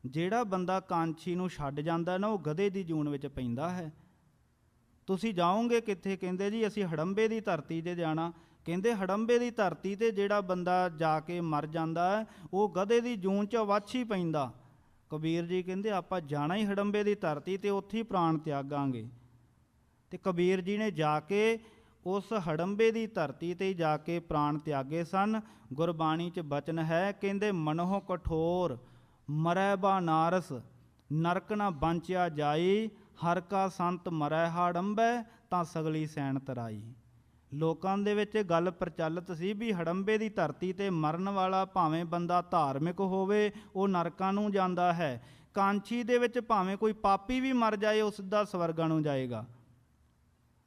ਜਿਹੜਾ ਬੰਦਾ ਕਾਂਛੀ ਨੂੰ ਛੱਡ ਜਾਂਦਾ ਨਾ, ਉਹ ਗਧੇ ਦੀ ਜੂਨ ਵਿੱਚ ਪੈਂਦਾ ਹੈ। ਤੁਸੀਂ ਜਾਓਗੇ ਕਿੱਥੇ? ਕਹਿੰਦੇ ਜੀ, ਅਸੀਂ ਹੜੰਬੇ ਦੀ ਧਰਤੀ ਤੇ ਜਾਣਾ। ਕਹਿੰਦੇ ਹੜੰਬੇ ਦੀ ਧਰਤੀ ਤੇ ਜਿਹੜਾ ਬੰਦਾ ਜਾ ਕੇ ਮਰ ਜਾਂਦਾ ਉਹ ਗਧੇ ਦੀ ਜੂਨ 'ਚ ਵੱਛ ਹੀ ਪੈਂਦਾ। ਕਬੀਰ ਜੀ ਕਹਿੰਦੇ ਆਪਾਂ ਜਾਣਾ ਹੀ ਹੜੰਬੇ ਦੀ ਧਰਤੀ ਤੇ ਉੱਥੇ ਹੀ ਪ੍ਰਾਣ ਤਿਆਗਾਂਗੇ। ਤੇ ਕਬੀਰ ਜੀ ਨੇ ਜਾ ਕੇ ਉਸ ਹੜੰਬੇ ਦੀ ਧਰਤੀ ਤੇ ਜਾ ਕੇ ਪ੍ਰਾਣ ਤਿਆਗੇ ਸਨ। ਗੁਰਬਾਣੀ 'ਚ ਬਚਨ ਹੈ, ਕਹਿੰਦੇ ਮਨੋਹ ਕਠੋਰ, ਮਰੈ ਬਾ ਨਾਰਸ, ਨਰਕ ਨਾ ਬੰਚਿਆ ਜਾਈ, ਹਰ ਕਾ ਸੰਤ ਮਰੈ ਹੜੰਬੈ, ਤਾਂ ਸਗਲੀ ਸੈਣ ਤਰਾਈ। ਲੋਕਾਂ ਦੇ ਵਿੱਚ ਇਹ ਗੱਲ ਪ੍ਰਚਲਿਤ ਸੀ ਵੀ ਹੜੰਬੇ ਦੀ ਧਰਤੀ ਤੇ ਮਰਨ ਵਾਲਾ ਭਾਵੇਂ ਬੰਦਾ ਧਾਰਮਿਕ ਹੋਵੇ, ਉਹ ਨਰਕਾਂ ਨੂੰ ਜਾਂਦਾ ਹੈ। ਕਾਂਛੀ ਦੇ ਵਿੱਚ ਭਾਵੇਂ ਕੋਈ ਪਾਪੀ ਵੀ ਮਰ ਜਾਏ, ਉਹ ਸਿੱਧਾ ਸਵਰਗਾਂ ਨੂੰ ਜਾਏਗਾ।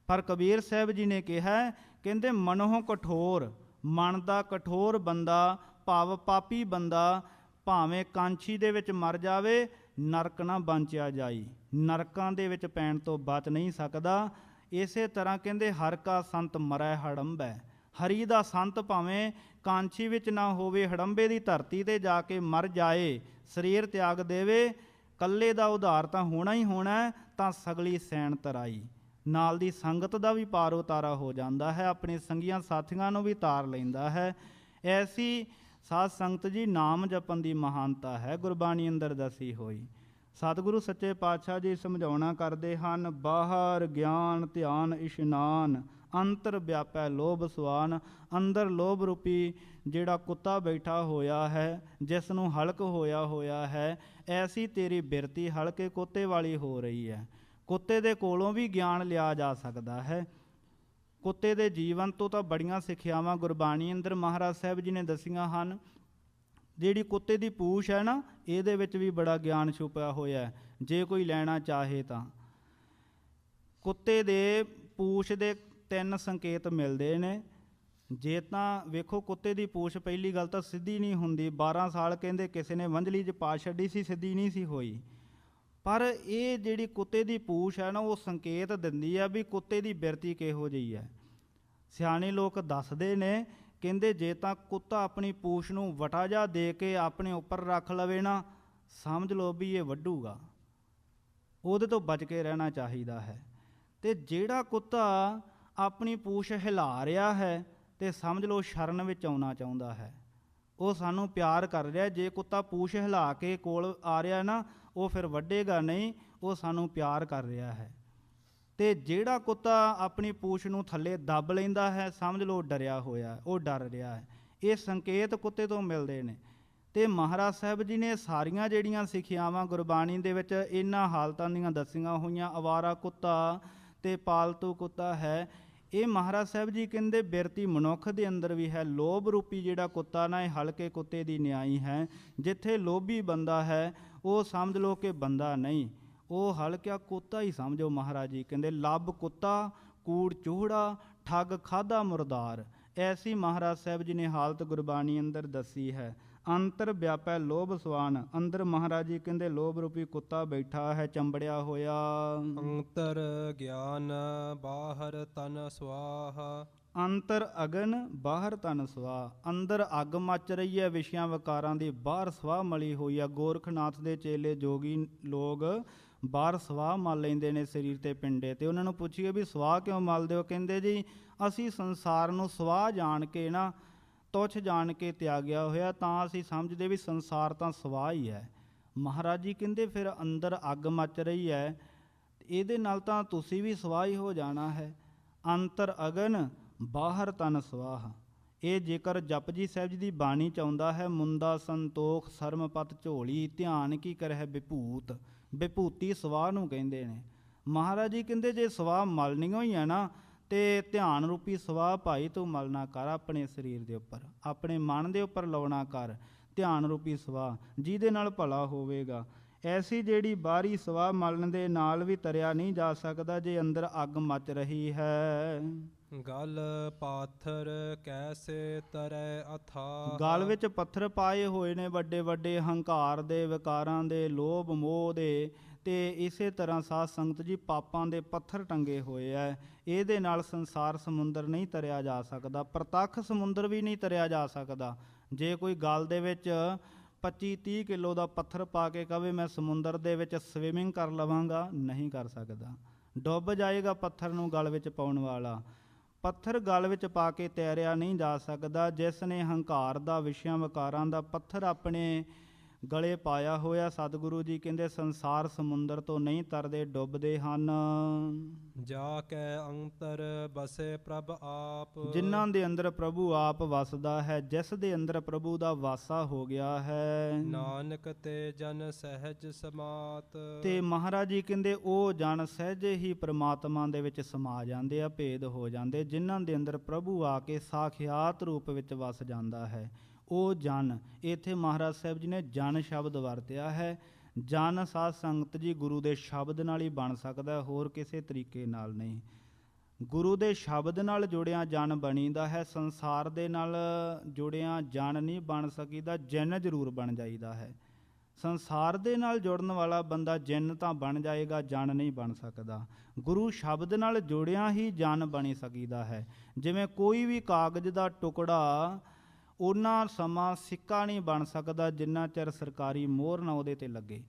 ਪਰ ਕਬੀਰ ਸਾਹਿਬ ਜੀ ਨੇ ਕਿਹਾ, ਕਹਿੰਦੇ ਮਨੋਂ ਕਠੋਰ, ਮਨ ਦਾ ਕਠੋਰ ਬੰਦਾ, ਭਾਵ ਪਾਪੀ ਬੰਦਾ ਭਾਵੇਂ ਕਾਂਛੀ ਦੇ ਵਿੱਚ ਮਰ ਜਾਵੇ, ਨਰਕ ਨਾ ਬੰਚਿਆ ਜਾਈ। ਨਰਕਾਂ ਦੇ ਵਿੱਚ ਪੈਣ ਤੋਂ ਬਚ ਨਹੀਂ ਸਕਦਾ। ਇਸੇ ਤਰ੍ਹਾਂ ਕਹਿੰਦੇ, ਹਰ ਕਾ ਸੰਤ ਮਰੈ ਹੜੰਬੈ। ਹਰੀ ਦਾ ਸੰਤ ਭਾਵੇਂ ਕਾਂਛੀ ਵਿੱਚ ਨਾ ਹੋਵੇ, ਹੜੰਬੇ ਦੀ ਧਰਤੀ ਤੇ ਜਾ ਕੇ ਮਰ ਜਾਏ, ਸਰੀਰ ਤਿਆਗ ਦੇਵੇ, ਕੱਲੇ ਦਾ ਉਧਾਰ ਤਾਂ ਹੋਣਾ ਹੀ ਹੋਣਾ ਤਾਂ ਸਗਲੀ ਸੈਣ ਤਰਾਈ। ਨਾਲ ਦੀ ਸੰਗਤ ਦਾ ਵੀ ਪਾਰ ਉਤਾਰਾ ਹੋ ਜਾਂਦਾ ਹੈ, ਆਪਣੇ ਸੰਗੀਆਂ ਸਾਥੀਆਂ ਨੂੰ ਵੀ ਤਾਰ ਲੈਂਦਾ ਹੈ। ਐਸੀ ਸਾਧ ਸੰਗਤ ਜੀ ਨਾਮ ਜਪਣ ਦੀ ਮਹਾਨਤਾ ਹੈ, ਗੁਰਬਾਣੀ ਅੰਦਰ ਦਸੀ ਹੋਈ। ਸਤਿਗੁਰੂ ਸੱਚੇ ਪਾਤਸ਼ਾਹ ਜੀ ਸਮਝਾਉਣਾ ਕਰਦੇ ਹਨ, ਬਾਹਰ ਗਿਆਨ, ਧਿਆਨ, ਇਸ਼ਨਾਨ, ਅੰਤਰ ਵਿਆਪੈ ਲੋਭ ਸੁਆਨ, ਅੰਦਰ ਲੋਭ ਰੂਪੀ ਜਿਹੜਾ ਕੁੱਤਾ ਬੈਠਾ ਹੋਇਆ ਹੈ ਜਿਸ ਨੂੰ ਹਲਕ ਹੋਇਆ ਹੋਇਆ ਹੈ, ਐਸੀ ਤੇਰੀ ਬਿਰਤੀ ਹਲਕੇ ਕੁੱਤੇ ਵਾਲੀ ਹੋ ਰਹੀ ਹੈ। ਕੁੱਤੇ ਦੇ ਕੋਲੋਂ ਵੀ ਗਿਆਨ ਲਿਆ ਜਾ ਸਕਦਾ ਹੈ। ਕੁੱਤੇ ਦੇ ਜੀਵਨ ਤੋਂ ਤਾਂ ਬੜੀਆਂ ਸਿੱਖਿਆਵਾਂ ਗੁਰਬਾਣੀ ਅੰਦਰ ਮਹਾਰਾਜ ਸਾਹਿਬ ਜੀ ਨੇ ਦਸੀਆਂ ਹਨ। ਜਿਹੜੀ ਕੁੱਤੇ ਦੀ ਪੂਛ ਹੈ ਨਾ, ਇਹਦੇ ਵਿੱਚ ਵੀ ਬੜਾ ਗਿਆਨ ਛੁਪਿਆ ਹੋਇਆ ਹੈ। ਜੇ ਕੋਈ ਲੈਣਾ ਚਾਹੇ ਤਾਂ। ਕੁੱਤੇ ਦੇ ਪੂਛ ਦੇ ਤਿੰਨ ਸੰਕੇਤ ਮਿਲਦੇ ਨੇ। ਜੇ ਤਾਂ ਵੇਖੋ, ਕੁੱਤੇ ਦੀ ਪੂਛ ਪਹਿਲੀ ਗੱਲ ਤਾਂ ਸਿੱਧੀ ਨਹੀਂ ਹੁੰਦੀ। 12 ਸਾਲ ਕਹਿੰਦੇ ਕਿਸੇ ਨੇ ਵੰਝਲੀ 'ਚ ਪਾ ਛੱਡੀ ਸੀ, ਸਿੱਧੀ ਨਹੀਂ ਸੀ ਹੋਈ। ਪਰ ਇਹ ਜਿਹੜੀ ਕੁੱਤੇ ਦੀ ਪੂਛ ਹੈ ਨਾ, ਉਹ ਸੰਕੇਤ ਦਿੰਦੀ ਆ ਵੀ ਕੁੱਤੇ ਦੀ ਬਿਰਤੀ ਕਿਹੋ ਜਿਹੀ ਹੈ। ਸਿਆਣੇ ਲੋਕ ਦੱਸਦੇ ਨੇ ਕਹਿੰਦੇ ਜੇ ਤਾਂ ਕੁੱਤਾ ਆਪਣੀ ਪੂਛ ਨੂੰ ਵਟਾ ਜਾ ਦੇ ਕੇ ਆਪਣੇ ਉੱਪਰ ਰੱਖ ਲਵੇ ਨਾ, ਸਮਝ ਲਓ ਵੀ ਇਹ ਵੱਢੂਗਾ। ਉਹਦੇ ਤੋਂ ਬਚ ਕੇ ਰਹਿਣਾ ਚਾਹੀਦਾ ਹੈ। ਤੇ ਜਿਹੜਾ ਕੁੱਤਾ ਆਪਣੀ ਪੂਛ ਹਿਲਾ ਰਿਹਾ ਹੈ ਤੇ ਸਮਝ ਲਓ ਸ਼ਰਨ ਵਿੱਚ ਆਉਣਾ ਚਾਹੁੰਦਾ ਹੈ। ਉਹ ਸਾਨੂੰ ਪਿਆਰ ਕਰ ਰਿਹਾ, ਜੇ ਕੁੱਤਾ ਪੂਛ ਹਿਲਾ ਕੇ ਕੋਲ ਆ ਰਿਹਾ ਨਾ, ਉਹ ਫਿਰ ਵੱਢੇਗਾ ਨਹੀਂ, ਉਹ ਸਾਨੂੰ ਪਿਆਰ ਕਰ ਰਿਹਾ ਹੈ। ਤੇ ਜਿਹੜਾ ਕੁੱਤਾ ਆਪਣੀ ਪੂਛ ਨੂੰ ਥੱਲੇ ਦੱਬ ਲੈਂਦਾ ਹੈ, ਸਮਝ ਲਓ ਡਰਿਆ ਹੋਇਆ ਉਹ ਡਰ ਰਿਹਾ ਹੈ। ਇਹ ਸੰਕੇਤ ਕੁੱਤੇ ਤੋਂ ਮਿਲਦੇ ਨੇ। ਤੇ ਮਹਾਰਾਜ ਸਾਹਿਬ ਜੀ ਨੇ ਸਾਰੀਆਂ ਜਿਹੜੀਆਂ ਸਿੱਖਿਆਵਾਂ ਗੁਰਬਾਣੀ ਦੇ ਵਿੱਚ ਇਹਨਾਂ ਹਾਲਤਾਂ ਦੀਆਂ ਦੱਸੀਆਂ ਹੋਈਆਂ, ਅਵਾਰਾ ਕੁੱਤਾ ਤੇ ਪਾਲਤੂ ਕੁੱਤਾ ਹੈ। ਇਹ ਮਹਾਰਾਜ ਸਾਹਿਬ ਜੀ ਕਹਿੰਦੇ ਬਿਰਤੀ ਮਨੁੱਖ ਦੇ ਅੰਦਰ ਵੀ ਹੈ, ਲੋਭ ਰੂਪੀ ਜਿਹੜਾ ਕੁੱਤਾ ਨਾ, ਇਹ ਹਲਕੇ ਕੁੱਤੇ ਦੀ ਨਿਆਈ ਹੈ। ਜਿੱਥੇ ਲੋਭੀ ਬੰਦਾ ਹੈ, ਉਹ ਸਮਝ ਲਓ ਕਿ ਬੰਦਾ ਨਹੀਂ। ਉਹ ਹਲਕਿਆ ਕੁੱਤਾ ਹੀ ਸਮਝੋ ਮਹਾਰਾਜ ਜੀ ਕਹਿੰਦੇ ਲੱਭ ਕੁੱਤਾ ਕੂੜ ਚੂਹੜਾ ਠੱਗ ਖਾਦਾ ਮੁਰਦਾਰ। ਐਸੀ ਮਹਾਰਾਜ ਸਾਹਿਬ ਜੀ ਨੇ ਹਾਲਤ ਗੁਰਬਾਣੀ ਅੰਦਰ ਦੱਸੀ ਹੈ। ਅੰਤਰ ਵਿਆਪੈ ਲੋਭ ਸਵਾਨ। ਅੰਦਰ ਮਹਾਰਾਜ ਜੀ ਕਹਿੰਦੇ ਲੋਭ ਰੂਪੀ ਕੁੱਤਾ ਬੈਠਾ ਹੈ ਚੰਬੜਿਆ ਹੋਇਆ। ਅੰਤਰ ਗਿਆਨ ਬਾਹਰ ਤਨ ਸਵਾਹਾ। ਅੰਤਰ ਅਗਨ ਬਾਹਰ ਤਨ ਸਵਾ ਅੰਦਰ ਅੱਗ ਮੱਚ ਰਹੀ ਹੈ ਵਿਸ਼ਿਆਂ ਵਿਕਾਰਾਂ ਦੀ ਬਾਹਰ ਸਵਾਹ ਮਲੀ ਹੋਈ ਹੈ। ਗੋਰਖਨਾਥ ਦੇ ਚੇਲੇ ਜੋਗੀ ਲੋਗ ਬਾਹਰ ਸਵਾਹ ਮਲ ਲੈਂਦੇ ਨੇ ਸਰੀਰ ਤੇ ਪਿੰਡੇ ਤੇ ਉਹਨਾਂ ਨੂੰ ਪੁੱਛੀਏ ਵੀ ਸਵਾਹ ਕਿਉਂ ਮਲਦੇ ਹੋ? ਕਹਿੰਦੇ ਜੀ, ਅਸੀਂ ਸੰਸਾਰ ਨੂੰ ਸਵਾਹ ਜਾਣ ਕੇ ਨਾ ਤੁਛ ਜਾਣ ਕੇ ਤਿਆਗਿਆ ਹੋਇਆ ਤਾਂ ਅਸੀਂ ਸਮਝਦੇ ਵੀ ਸੰਸਾਰ ਤਾਂ ਸਵਾਹ ਹੀ ਹੈ। ਮਹਾਰਾਜ ਜੀ ਕਹਿੰਦੇ ਫਿਰ ਅੰਦਰ ਅੱਗ ਮੱਚ ਰਹੀ ਹੈ, ਇਹਦੇ ਨਾਲ ਤਾਂ ਤੁਸੀਂ ਵੀ ਸਵਾਹ ਹੀ ਹੋ ਜਾਣਾ ਹੈ। ਅੰਤਰ ਅਗਨ, ਬਾਹਰ ਤਨ ਸਵਾਹ। ਇਹ ਜੇਕਰ ਜਪਜੀ ਸਾਹਿਬ ਜੀ ਦੀ ਬਾਣੀ ਚ ਆਉਂਦਾ ਹੈ, ਮੁੰਦਾ ਸੰਤੋਖ ਸਰਮਪਤ ਝੋਲੀ, ਧਿਆਨ ਕੀ ਕਰਹਿ ਵਿਭੂਤ। ਵਿਭੂਤੀ ਸਵਾਹ ਨੂੰ ਕਹਿੰਦੇ ਨੇ। ਮਹਾਰਾਜ ਜੀ ਕਹਿੰਦੇ, ਜੇ ਸਵਾਹ ਮਲਣੀ ਹੋਈ ਹੈ ਨਾ, ਤੇ ਧਿਆਨ ਰੂਪੀ ਸਵਾਹ ਭਾਈ ਤੂੰ ਮਲਣਾ ਕਰ ਆਪਣੇ ਸਰੀਰ ਦੇ ਉੱਪਰ, ਆਪਣੇ ਮਨ ਦੇ ਉੱਪਰ ਲਾਉਣਾ ਕਰ, ਧਿਆਨ ਰੂਪੀ ਸਵਾਹ, ਜਿਹਦੇ ਨਾਲ ਭਲਾ ਹੋਵੇਗਾ। ਐਸੀ ਜਿਹੜੀ ਬਾਹਰੀ ਸਵਾਹ ਮਲਣ ਦੇ ਨਾਲ ਵੀ ਤਰਿਆ ਨਹੀਂ ਜਾ ਸਕਦਾ, ਜੇ ਅੰਦਰ ਅੱਗ ਮੱਚ ਰਹੀ ਹੈ। ਗਲ ਪਾਥਰ ਕੈਸੇ ਤਰੈ ਅਥਾ ਗਲ ਵਿੱਚ ਪੱਥਰ ਪਾਏ ਹੋਏ ਨੇ ਵੱਡੇ ਵੱਡੇ ਹੰਕਾਰ ਦੇ, ਵਿਕਾਰਾਂ ਦੇ, ਲੋਭ ਮੋਹ ਦੇ ਤੇ ਇਸੇ ਤਰ੍ਹਾਂ ਸਾਧ ਸੰਗਤ ਜੀ ਪਾਪਾਂ ਦੇ ਪੱਥਰ ਟੰਗੇ ਹੋਏ ਐ। ਇਹਦੇ ਨਾਲ ਸੰਸਾਰ ਸਮੁੰਦਰ ਨਹੀਂ ਤਰਿਆ ਜਾ ਸਕਦਾ, ਪ੍ਰਤੱਖ ਸਮੁੰਦਰ ਵੀ ਨਹੀਂ ਤਰਿਆ ਜਾ ਸਕਦਾ। ਜੇ ਕੋਈ ਗਲ ਦੇ ਵਿੱਚ 25 30 ਕਿਲੋ ਦਾ ਪੱਥਰ ਪਾ ਕੇ ਕਵੇ, ਮੈਂ ਸਮੁੰਦਰ ਦੇ ਵਿੱਚ ਸਵਿਮਿੰਗ ਕਰ ਲਵਾਂਗਾ, ਨਹੀਂ ਕਰ ਸਕਦਾ। ਡੁੱਬ ਜਾਏਗਾ ਪੱਥਰ ਨੂੰ ਗਲ ਵਿੱਚ ਪਾਉਣ ਵਾਲਾ। ਪੱਥਰ ਗਲ ਵਿੱਚ ਪਾ ਕੇ ਤੈਰਿਆ ਨਹੀਂ ਜਾ ਸਕਦਾ, ਜਿਸ ਨੇ ਹੰਕਾਰ ਦਾ, ਵਿਸ਼ਿਆਂ ਵਿਕਾਰਾਂ ਦਾ ਪੱਥਰ ਆਪਣੇ ਗਲੇ ਪਾਇਆ ਹੋਇਆ ਸਤਿਗੁਰੂ ਜੀ ਕਹਿੰਦੇ ਸੰਸਾਰ ਸਮੁੰਦਰ ਤੋਂ ਨਹੀਂ ਤਰਦੇ ਡੁੱਬਦੇ ਹਨ। ਜਾ ਕੈ ਅੰਤਰ ਬਸੇ ਪ੍ਰਭ ਆਪ। ਜਿਨ੍ਹਾਂ ਦੇ ਅੰਦਰ ਪ੍ਰਭੂ ਆਪ ਵਸਦਾ ਹੈ ਜਿਸ ਦੇ ਅੰਦਰ ਪ੍ਰਭੂ ਦਾ ਵਾਸਾ ਹੋ ਗਿਆ ਹੈ। ਨਾਨਕ ਤੇ ਜਨ ਸਹਿਜ ਸਮਾਤ। ਤੇ ਮਹਾਰਾਜ ਜੀ ਕਹਿੰਦੇ ਉਹ ਜਨ ਸਹਿਜੇ ਹੀ ਪ੍ਰਮਾਤਮਾ ਦੇ ਵਿੱਚ ਸਮਾ ਜਾਂਦੇ ਆ ਭੇਦ ਹੋ ਜਾਂਦੇ ਜਿਨ੍ਹਾਂ ਦੇ ਅੰਦਰ ਪ੍ਰਭੂ ਆ ਕੇ ਸਾਖਿਆਤ ਰੂਪ ਵਿੱਚ ਵਸ ਜਾਂਦਾ ਹੈ। ਉਹ ਜਨ। ਇੱਥੇ ਮਹਾਰਾਜ ਸਾਹਿਬ ਜੀ ਨੇ ਜਨ ਸ਼ਬਦ ਵਰਤਿਆ ਹੈ। ਜਨ ਸਾਧ ਸੰਗਤ ਜੀ ਗੁਰੂ ਦੇ ਸ਼ਬਦ ਨਾਲ ਹੀ ਬਣ ਸਕਦਾ, ਹੋਰ ਕਿਸੇ ਤਰੀਕੇ ਨਾਲ ਨਹੀਂ। ਗੁਰੂ ਦੇ ਸ਼ਬਦ ਨਾਲ ਜੁੜਿਆ ਜਨ ਬਣੀਦਾ ਹੈ, ਸੰਸਾਰ ਦੇ ਨਾਲ ਜੁੜਿਆ ਜਨ ਨਹੀਂ ਬਣ ਸਕੀਦਾ, ਜਿੰਨ ਜ਼ਰੂਰ ਬਣ ਜਾਈਦਾ ਹੈ। ਸੰਸਾਰ ਦੇ ਨਾਲ ਜੁੜਨ ਵਾਲਾ ਬੰਦਾ ਜਿੰਨ ਤਾਂ ਬਣ ਜਾਏਗਾ, ਜਨ ਨਹੀਂ ਬਣ ਸਕਦਾ। ਗੁਰੂ ਸ਼ਬਦ ਨਾਲ ਜੁੜਿਆ ਹੀ ਜਨ ਬਣੀ ਸਕੀਦਾ ਹੈ। ਜਿਵੇਂ ਕੋਈ ਵੀ ਕਾਗਜ਼ ਦਾ ਟੁਕੜਾ ਉਹਨਾਂ ਸਮਾਂ ਸਿੱਕਾ ਨਹੀਂ ਬਣ ਸਕਦਾ ਜਿੰਨਾ ਚਿਰ ਸਰਕਾਰੀ ਮੋਹਰ ਨਾ ਉਹਦੇ ਤੇ ਲੱਗੇ।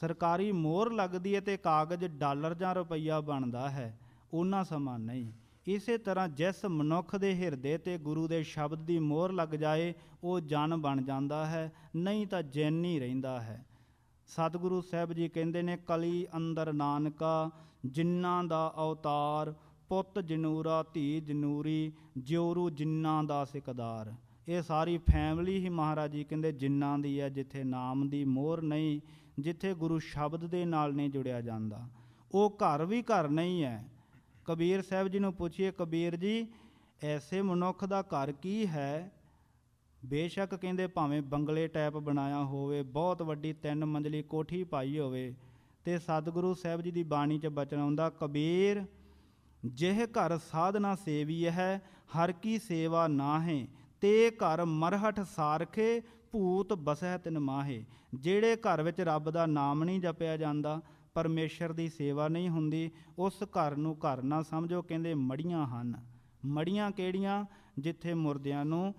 ਸਰਕਾਰੀ ਮੋਹਰ ਲੱਗਦੀ ਹੈ ਤੇ ਕਾਗਜ਼ ਡਾਲਰ ਜਾਂ ਰੁਪਈਆ ਬਣਦਾ ਹੈ, ਉਹਨਾਂ ਸਮਾਂ ਨਹੀਂ। ਇਸੇ ਤਰ੍ਹਾਂ ਜਿਸ ਮਨੁੱਖ ਦੇ ਹਿਰਦੇ ਤੇ ਗੁਰੂ ਦੇ ਸ਼ਬਦ ਦੀ ਮੋਹਰ ਲੱਗ ਜਾਏ, ਉਹ ਜਨ ਬਣ ਜਾਂਦਾ ਹੈ, ਨਹੀਂ ਤਾਂ ਜਨ ਹੀ ਰਹਿੰਦਾ ਹੈ। ਸਤਿਗੁਰੂ ਸਾਹਿਬ ਜੀ ਕਹਿੰਦੇ ਨੇ, ਕਲੀ ਅੰਦਰ ਨਾਨਕਾ, ਜਿਨ੍ਹਾਂ ਦਾ ਅਵਤਾਰ ਪੁੱਤ ਜਨੂਰਾ, ਧੀ ਜਨੂਰੀ, ਜਿਉਰੂ ਜਿੰਨਾਂ ਦਾ ਸਿਕਦਾਰ। ਇਹ ਸਾਰੀ ਫੈਮਿਲੀ ਹੀ ਮਹਾਰਾਜ ਜੀ ਕਹਿੰਦੇ ਜਿੰਨਾਂ ਦੀ ਹੈ, ਜਿੱਥੇ ਨਾਮ ਦੀ ਮੋਹਰ ਨਹੀਂ, ਜਿੱਥੇ ਗੁਰੂ ਸ਼ਬਦ ਦੇ ਨਾਲ ਨਹੀਂ ਜੁੜਿਆ ਜਾਂਦਾ। ਉਹ ਘਰ ਵੀ ਘਰ ਨਹੀਂ ਹੈ। ਕਬੀਰ ਸਾਹਿਬ ਜੀ ਨੂੰ ਪੁੱਛੀਏ, ਕਬੀਰ ਜੀ, ਐਸੇ ਮਨੁੱਖ ਦਾ ਘਰ ਕੀ ਹੈ? ਬੇਸ਼ੱਕ ਕਹਿੰਦੇ ਭਾਵੇਂ ਬੰਗਲੇ ਟਾਈਪ ਬਣਾਇਆ ਹੋਵੇ, ਬਹੁਤ ਵੱਡੀ ਤਿੰਨ ਮੰਜ਼ਲੀ ਕੋਠੀ ਪਾਈ ਹੋਵੇ, ਤੇ ਸਤਿਗੁਰੂ ਸਾਹਿਬ ਜੀ ਦੀ ਬਾਣੀ 'ਚ ਬਚਨ ਆਉਂਦਾ, ਕਬੀਰ ਜਿਹ ਘਰ ਸਾਧਨਾ ਸੇਵੀ ਹੈ ਹਰ ਕੀ ਸੇਵਾ ਨਾਹੇ, ਤੇ ਘਰ ਮਰਹਟ ਸਾਰਖੇ, ਭੂਤ ਬਸਹਿ ਤਿਨ ਮਾਹੇ। ਜਿਹੜੇ ਘਰ ਵਿੱਚ ਰੱਬ ਦਾ ਨਾਮ ਨਹੀਂ ਜਪਿਆ ਜਾਂਦਾ, ਪਰਮੇਸ਼ਰ ਦੀ ਸੇਵਾ ਨਹੀਂ ਹੁੰਦੀ, ਉਸ ਘਰ ਨੂੰ ਘਰ ਨਾ ਸਮਝੋ, ਕਹਿੰਦੇ ਮੜੀਆਂ ਹਨ। ਮੜੀਆਂ ਕਿਹੜੀਆਂ? ਜਿੱਥੇ ਮੁਰਦਿਆਂ ਨੂੰ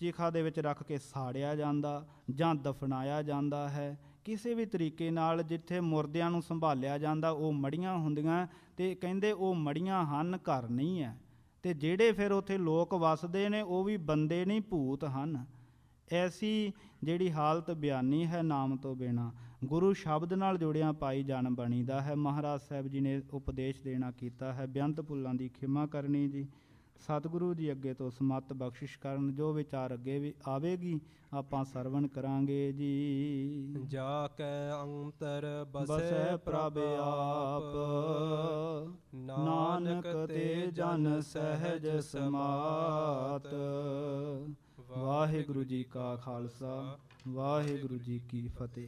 ਚਿਖਾ ਦੇ ਵਿੱਚ ਰੱਖ ਕੇ ਸਾੜਿਆ ਜਾਂਦਾ ਜਾਂ ਦਫਨਾਇਆ ਜਾਂਦਾ ਹੈ। ਕਿਸੇ ਵੀ ਤਰੀਕੇ ਨਾਲ ਜਿੱਥੇ ਮੁਰਦਿਆਂ ਨੂੰ ਸੰਭਾਲਿਆ ਜਾਂਦਾ, ਉਹ ਮੜੀਆਂ ਹੁੰਦੀਆਂ ਤੇ ਕਹਿੰਦੇ ਉਹ ਮੜੀਆਂ ਹਨ, ਘਰ ਨਹੀਂ ਹੈ। ਤੇ ਜਿਹੜੇ ਫਿਰ ਉੱਥੇ ਲੋਕ ਵਸਦੇ ਨੇ, ਉਹ ਵੀ ਬੰਦੇ ਨਹੀਂ, ਭੂਤ ਹਨ। ਐਸੀ ਜਿਹੜੀ ਹਾਲਤ ਬਿਆਨੀ ਹੈ ਨਾਮ ਤੋਂ ਬਿਨਾ, ਗੁਰੂ ਸ਼ਬਦ ਨਾਲ ਜੁੜਿਆ ਪਾਈ ਜਾਣ ਬਣੀਦਾ ਹੈ। ਮਹਾਰਾਜ ਸਾਹਿਬ ਜੀ ਨੇ ਉਪਦੇਸ਼ ਦੇਣਾ ਕੀਤਾ ਹੈ, ਬੇਅੰਤ ਭੁੱਲਾਂ ਦੀ ਖਿਮਾ ਕਰਨੀ ਜੀ। ਸਤਿਗੁਰੂ ਜੀ ਅੱਗੇ ਤੋਂ ਸਮਤ ਬਖਸ਼ਿਸ਼ ਕਰਨ ਜੋ ਵਿਚਾਰ ਅੱਗੇ ਵੀ ਆਵੇਗੀ ਆਪਾਂ ਸਰਵਣ ਕਰਾਂਗੇ ਜੀ। ਜਾ ਕੈ ਅੰਤਰ ਬਸੈ ਪ੍ਰਭ। ਆਪ। ਨਾਨਕ ਤੇ ਜਨ ਸਹਿਜ ਸਮਾਤ। ਵਾਹਿਗੁਰੂ ਜੀ ਕਾ ਖਾਲਸਾ। ਵਾਹਿਗੁਰੂ ਜੀ ਕੀ ਫਤਿਹ।